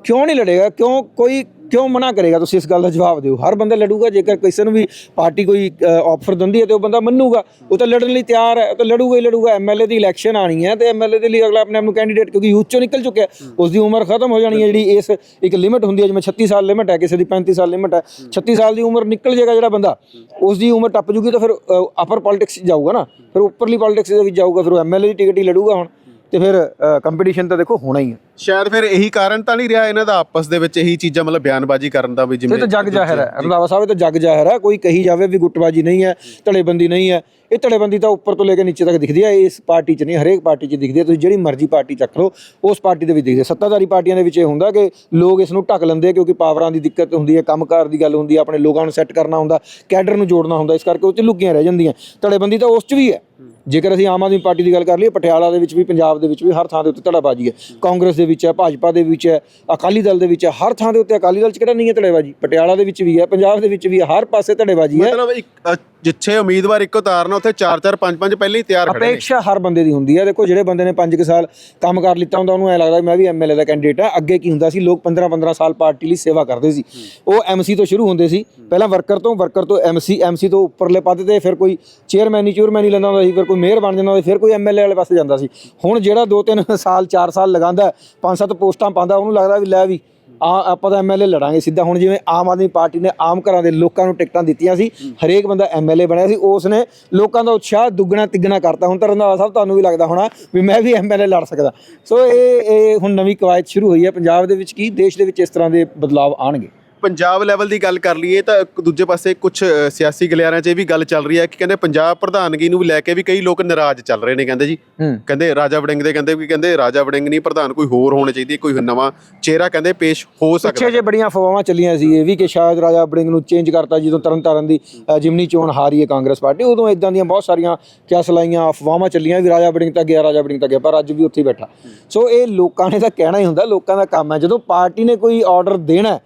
ਕਿਉਂ ਨਹੀਂ ਲੜੇਗਾ? ਕਿਉਂ ਕੋਈ ਕਿਉਂ ਮਨਾ ਕਰੇਗਾ? ਤੁਸੀਂ ਇਸ ਗੱਲ ਦਾ ਜਵਾਬ ਦਿਓ। ਹਰ ਬੰਦਾ ਲੜੂਗਾ ਜੇਕਰ ਕਿਸੇ ਨੂੰ ਵੀ ਪਾਰਟੀ ਕੋਈ ਆਫਰ ਦਿੰਦੀ ਹੈ ਤੇ ਉਹ ਬੰਦਾ ਮੰਨੂਗਾ। ਉਹ ਤਾਂ ਲੜਨ ਲਈ ਤਿਆਰ ਹੈ ਉਹ ਤਾਂ ਲੜੂਗਾ ਹੀ ਲੜੂਗਾ। ਐਮਐਲਏ ਦੀ ਇਲੈਕਸ਼ਨ ਆਣੀ ਹੈ ਤੇ ਐਮਐਲਏ ਦੇ ਲਈ ਅਗਲਾ ਆਪਣੇ ਆਪ ਨੂੰ ਕੈਂਡੀਡੇਟ ਕਿਉਂਕਿ ਯੂਥ ਚੋਂ ਨਿਕਲ ਚੁੱਕਿਆ ਉਸ ਦੀ ਉਮਰ ਖਤਮ ਹੋ ਜਾਣੀ ਹੈ ਜਿਹੜੀ ਇਸ ਇੱਕ ਲਿਮਿਟ ਹੁੰਦੀ ਹੈ ਜਿਵੇਂ 36 ਸਾਲ ਲਿਮਿਟ ਹੈ ਕਿਸੇ ਦੀ 35 ਸਾਲ ਲਿਮਿਟ ਹੈ। 36 ਸਾਲ ਦੀ ਉਮਰ ਨਿਕਲ ਜਾਏਗਾ ਜਿਹੜਾ ਬੰਦਾ। ਉਸ ਦੀ ਉਮਰ ਟੱਪ ਜੂਗੀ ਤਾਂ ਫਿਰ ਅਪਰ ਪੋਲਿਟਿਕਸ ਜਾਊਗਾ ਨਾ। ਫਿਰ ਉੱਪਰਲੀ ਪੋਲਿਟਿਕਸ ਦੇ ਵਿੱਚ ਜਾਊਗਾ ਫਿਰ ਉਹ ਐਮਐਲਏ ਦੀ ਟਿਕਟ ਹੀ ਲੜੂਗਾ ਹੁਣ। ਤੇ ਫਿਰ ਕੰਪੀਟੀਸ਼ਨ ਤਾਂ ਦੇਖੋ ਹੋਣਾ ਹੀ ਹੈ ਸ਼ਾਇਦ ਫਿਰ ਇਹੀ ਕਾਰਨ ਤਾਂ ਨਹੀਂ ਰਿਹਾ ਇਹਨਾਂ ਦਾ ਆਪਸ ਦੇ ਵਿੱਚ ਇਹੀ ਚੀਜ਼ਾਂ ਮਤਲਬ ਬਿਆਨਬਾਜ਼ੀ ਕਰਨ ਦਾ ਵੀ ਇਹ ਜਿਵੇਂ ਤਾਂ ਜੱਗ ਜ਼ਾਹਿਰ ਹੈ। ਰੰਧਾਵਾ ਸਾਹਿਬ ਇਹ ਤਾਂ ਜੱਗ ਜ਼ਾਹਿਰ ਹੈ। ਕੋਈ ਕਹੀ ਜਾਵੇ ਵੀ ਗੁੱਟਬਾਜੀ ਨਹੀਂ ਹੈ ਧੜੇਬੰਦੀ ਨਹੀਂ ਹੈ। ਇਹ ਧੜੇਬੰਦੀ ਤਾਂ ਉੱਪਰ ਤੋਂ ਲੈ ਕੇ ਨੀਚੇ ਤੱਕ ਦਿਖਦੀ ਹੈ ਇਸ ਪਾਰਟੀ 'ਚ ਨਹੀਂ, ਹਰੇਕ ਪਾਰਟੀ 'ਚ ਦਿਖਦੀ ਹੈ ਤੁਸੀਂ ਜਿਹੜੀ ਮਰਜ਼ੀ ਪਾਰਟੀ ਚੱਕ ਲਓ, ਉਸ ਪਾਰਟੀ ਦੇ ਵਿੱਚ ਦਿਖਦੀ ਹੈ ਸੱਤਾਧਾਰੀ ਪਾਰਟੀਆਂ ਦੇ ਵਿੱਚ ਇਹ ਹੁੰਦਾ ਕਿ ਲੋਕ ਇਸ ਨੂੰ ਢੱਕ ਲੈਂਦੇ ਆ ਕਿਉਂਕਿ ਪਾਵਰਾਂ ਦੀ ਦਿੱਕਤ ਹੁੰਦੀ ਹੈ ਕੰਮਕਾਰ ਦੀ ਗੱਲ ਹੁੰਦੀ ਹੈ ਆਪਣੇ ਲੋਕਾਂ ਨੂੰ ਸੈੱਟ ਕਰਨਾ ਹੁੰਦਾ, ਕੈਡਰ ਨੂੰ ਜੋੜਨਾ ਹੁੰਦਾ, ਇਸ ਕਰਕੇ ਉਹ 'ਚ ਲੁਕੀਆਂ ਰਹਿ ਜਾਂਦੀਆਂ। ਧੜੇਬੰਦੀ ਤਾਂ ਉਸ 'ਚ ਵੀ ਹੈ। ਜੇਕਰ ਅਸੀਂ ਆਮ ਆਦਮੀ ਪਾਰਟੀ ਦੀ ਗੱਲ ਕਰ ਲਈਏ, ਪਟਿਆਲਾ ਦੇ ਵਿੱਚ ਵੀ, ਪੰਜਾਬ ਦੇ ਵਿੱਚ ਵੀ ਹਰ ਥਾਂ ਦੇ ਉੱਤੇ ਧੜੇਬਾਜ਼ੀ ਹੈ। ਕਾਂਗਰਸ ਦੇ ਵਿੱਚ ਹੈ, ਭਾਜਪਾ ਦੇ ਵਿੱਚ ਹੈ, ਅਕਾਲੀ ਦਲ ਦੇ ਵਿੱਚ ਹੈ, ਹਰ ਥਾਂ ਦੇ ਉੱਤੇ ਅਕਾਲੀ ਦਲ 'ਚ ਕਿਹੜਾ ਨਹੀਂ ਹੈ ਧੜੇਬਾਜੀ? ਪਟਿਆਲਾ ਦੇ ਵਿੱਚ ਵੀ ਹੈ, ਪੰਜਾਬ ਦੇ ਵਿੱਚ ਵੀ ਹੈ, ਹਰ ਪਾਸੇ ਧੜੇਬਾਜੀ ਹੈ। ਮਤਲਬ ਇੱਕ ਜਿੱਥੇ ਉਮੀਦਵਾਰ ਇੱਕੋ ਤਾਰਨਾ ਉੱਥੇ 4 4 5 5 ਪਹਿਲੇ ਹੀ ਤਿਆਰ ਖੜੇ ਨੇ। ਅਪੇਕਸ਼ਾ ਹਰ ਬੰਦੇ ਦੀ ਹੁੰਦੀ ਹੈ ਦੇਖੋ ਜਿਹੜੇ ਬੰਦੇ ਨੇ 5 ਸਾਲ ਕੰਮ ਕਰ ਲਿੱਤਾ ਹੁੰਦਾ ਉਹਨੂੰ ਐ ਲੱਗਦਾ ਮੈਂ ਵੀ ਐਮਐਲਏ ਦਾ ਕੈਂਡੀਡੇਟ ਹਾਂ ਅੱਗੇ ਕੀ ਹੁੰਦਾ ਸੀ ਲੋਕ 15 15 ਸਾਲ ਪਾਰਟੀ ਲਈ ਸੇਵਾ ਕਰਦੇ ਸੀ। ਉਹ ਐਮਸੀ ਤੋਂ ਸ਼ੁਰੂ ਹੁੰਦੇ ਸੀ। ਪਹਿਲਾਂ ਵਰਕਰ ਤੋਂ ਵਰਕਰ ਤੋਂ ਐਮਸੀ ਐਮਸੀ ਤੋਂ ਉੱਪਰਲੇ ਪਦ ਤੇ ਫਿਰ ਕੋਈ ਚੇਅਰਮੈਨੀ ਚੇਅਰਮੈਨੀ ਲੈਂਦਾ ਹੁੰਦਾ ਸੀ ਫਿਰ ਕੋਈ ਮੇਅਰ ਬਣ ਜਾਂਦਾ ਹੁੰਦਾ ਸੀ ਫਿਰ ਕੋਈ ਐਮਐਲਏ ਵਾਲੇ ਪਾਸੇ ਜਾਂਦਾ ਸੀ। ਹੁਣ ਜਿਹੜਾ 2-3 ਸਾਲ 4 ਸਾਲ ਲਗਾਉਂਦਾ 5-7 ਪੋਸਟਾਂ ਪਾਉਂਦਾ ਉਹਨੂੰ ਲੱਗਦਾ ਵੀ ਲੈ ਵੀ ਆ ਆਪਾਂ ਤਾਂ ਐਮਐਲਏ ਲੜਾਂਗੇ ਸਿੱਧਾ। ਹੁਣ ਜਿਵੇਂ ਆਮ ਆਦਮੀ ਪਾਰਟੀ ਨੇ ਆਮ ਘਰਾਂ ਦੇ ਲੋਕਾਂ ਨੂੰ ਟਿਕਟਾਂ ਦਿੱਤੀਆਂ ਸੀ ਹਰੇਕ ਬੰਦਾ ਐਮਐਲਏ ਬਣਿਆ ਸੀ ਉਸ ਨੇ ਲੋਕਾਂ ਦਾ ਉਤਸ਼ਾਹ ਦੁੱਗਣਾ ਤਿੱਗਣਾ ਕਰਤਾ। ਹੁਣ ਤਾਂ ਰੰਧਾਵਾ ਸਾਹਿਬ ਤੁਹਾਨੂੰ ਵੀ ਲੱਗਦਾ ਹੋਣਾ ਵੀ ਮੈਂ ਵੀ ਐਮਐਲਏ ਲੜ ਸਕਦਾ। ਸੋ ਇਹ ਇਹ ਹੁਣ ਨਵੀਂ ਕਵਾਇਦ ਸ਼ੁਰੂ ਹੋਈ ਹੈ। ਪੰਜਾਬ ਦੇ ਵਿੱਚ ਕੀ ਦੇਸ਼ ਦੇ ਵਿੱਚ ਇਸ ਤਰ੍ਹਾਂ ਦੇ ਬਦਲਾਅ ਆਣਗੇ ਪੰਜਾਬ ਲੈਵਲ ਦੀ ਗੱਲ ਕਰ ਲਈਏ ਤਾਂ ਦੂਜੇ ਪਾਸੇ ਕੁਝ ਸਿਆਸੀ ਗਲਿਆਰਿਆਂ 'ਚ ਇਹ ਵੀ ਗੱਲ ਚੱਲ ਰਹੀ ਹੈ ਕਿ ਕਹਿੰਦੇ ਪੰਜਾਬ ਪ੍ਰਧਾਨਗੀ ਨੂੰ ਲੈ ਕੇ ਵੀ ਕਈ ਲੋਕ ਨਾਰਾਜ਼ ਚੱਲ ਰਹੇ ਨੇ ਕਹਿੰਦੇ ਜੀ। ਕਹਿੰਦੇ ਰਾਜਾ ਵੜਿੰਗ ਦੇ ਕਹਿੰਦੇ ਵੀ ਕਹਿੰਦੇ ਰਾਜਾ ਵੜਿੰਗ ਨਹੀਂ ਪ੍ਰਧਾਨ ਕੋਈ ਹੋਰ ਹੋਣਾ ਚਾਹੀਦੀ ਕੋਈ ਨਵਾਂ ਚਿਹਰਾ ਕਹਿੰਦੇ ਪੇਸ਼ ਹੋ ਸਕਦਾ ਪਿੱਛੇ ਜੇ ਬੜੀਆਂ ਅਫਵਾਹਾਂ ਚੱਲੀਆਂ ਸੀ ਇਹ ਵੀ ਕਿ ਸ਼ਾਇਦ ਰਾਜਾ ਬੜਿੰਗ ਨੂੰ ਚੇਂਜ ਕਰਤਾ ਜਦੋਂ ਤਰਨਤਾਰਨ ਦੀ ਅ, ਜਿਮਨੀ ਚੋਣ ਹਾਰੀ ਹੈ ਕਾਂਗਰਸ ਪਾਰਟੀ ਉਦੋਂ ਇਦਾਂ ਦੀਆਂ ਬਹੁਤ ਸਾਰੀਆਂ ਕਿਆਸ ਲਾਈਆਂ ਅਫਵਾਹਾਂ ਚੱਲੀਆਂ ਵੀ ਰਾਜਾ ਬੜਿੰਗ ਤਾਂ ਗਿਆ ਰਾਜਾ ਬੜਿੰਗ ਤਾਂ ਗਿਆ ਪਰ ਅੱਜ ਵੀ ਉੱਥੇ ਬੈਠਾ। ਸੋ ਇਹ ਲੋਕਾਂ ਨੇ ਤਾਂ ਕਹਿਣਾ ਹੀ ਹੁੰਦਾ ਲੋਕਾਂ ਦਾ ਕੰਮ ਹੈ ਜਦੋਂ ਪਾਰਟੀ ਨੇ ਕੋਈ ਆਰਡਰ ਦੇਣਾ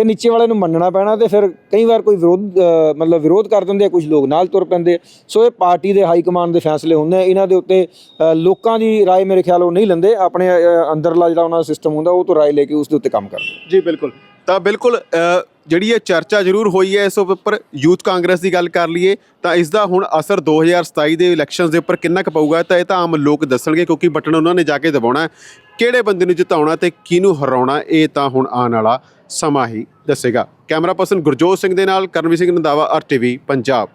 ਤੇ ਨੀਚੇ ਵਾਲੇ ਨੂੰ ਮੰਨਣਾ ਪੈਣਾ ਤੇ ਫਿਰ ਕਈ ਵਾਰ ਕੋਈ ਵਿਰੋਧ ਅ, ਮਤਲਬ ਵਿਰੋਧ ਕਰ ਦਿੰਦੇ ਆ ਕੁਝ ਲੋਕ ਨਾਲ ਤੁਰ ਪੈਂਦੇ ਆ। ਸੋ ਇਹ ਪਾਰਟੀ ਦੇ ਹਾਈ ਕਮਾਂਡ ਦੇ ਫੈਸਲੇ ਹੁੰਦੇ ਆ ਇਹਨਾਂ ਦੇ ਉੱਤੇ ਅ, ਲੋਕਾਂ ਦੀ رائے ਮੇਰੇ ਖਿਆਲ ਉਹ ਨਹੀਂ ਲੈਂਦੇ ਆਪਣੇ ਅ, ਅੰਦਰਲਾ ਜਿਹੜਾ ਉਹਨਾਂ ਦਾ ਸਿਸਟਮ ਹੁੰਦਾ ਉਹ ਤੋਂ رائے ਲੈ ਕੇ ਉਸ ਦੇ ਉੱਤੇ ਕੰਮ ਕਰਦੇ ਜੀ ਬਿਲਕੁਲ ਤਾਂ ਬਿਲਕੁਲ ਅ, ਜਿਹੜੀ ਇਹ ਚਰਚਾ ਜ਼ਰੂਰ ਹੋਈ ਹੈ ਇਸ ਉੱਪਰ ਯੂਥ ਕਾਂਗਰਸ ਦੀ ਗੱਲ ਕਰ ਲਈਏ ਤਾਂ ਇਸ ਦਾ ਹੁਣ ਅਸਰ 2027 ਦੇ ਇਲੈਕਸ਼ਨਸ ਦੇ ਉੱਪਰ ਕਿੰਨਾ ਕੁ ਪਊਗਾ ਤਾਂ ਇਹ ਤਾਂ ਆਮ ਲੋਕ ਦੱਸਣਗੇ ਕਿਉਂਕਿ ਬਟਨ ਉਹਨਾਂ ਨੇ ਜਾ ਕੇ ਦਬਾਉਣਾ ਹੈ। ਕਿਹੜੇ ਬੰਦੇ ਨੂੰ ਜਿਤਾਉਣਾ ਤੇ ਕਿਹਨੂੰ ਹਰਾਉਣਾ ਇਹ ਤਾਂ ਹੁਣ ਆਉਣ ਵਾਲਾ ਸਮਾਂ ਹੀ ਦੱਸੇਗਾ। ਕੈਮਰਾ ਪਰਸਨ ਗੁਰਜੋਤ ਸਿੰਘ ਦੇ ਨਾਲ ਕਰਨਵੀਰ ਸਿੰਘ ਰੰਧਾਵਾ ਆਰਟੀਵੀ ਪੰਜਾਬ।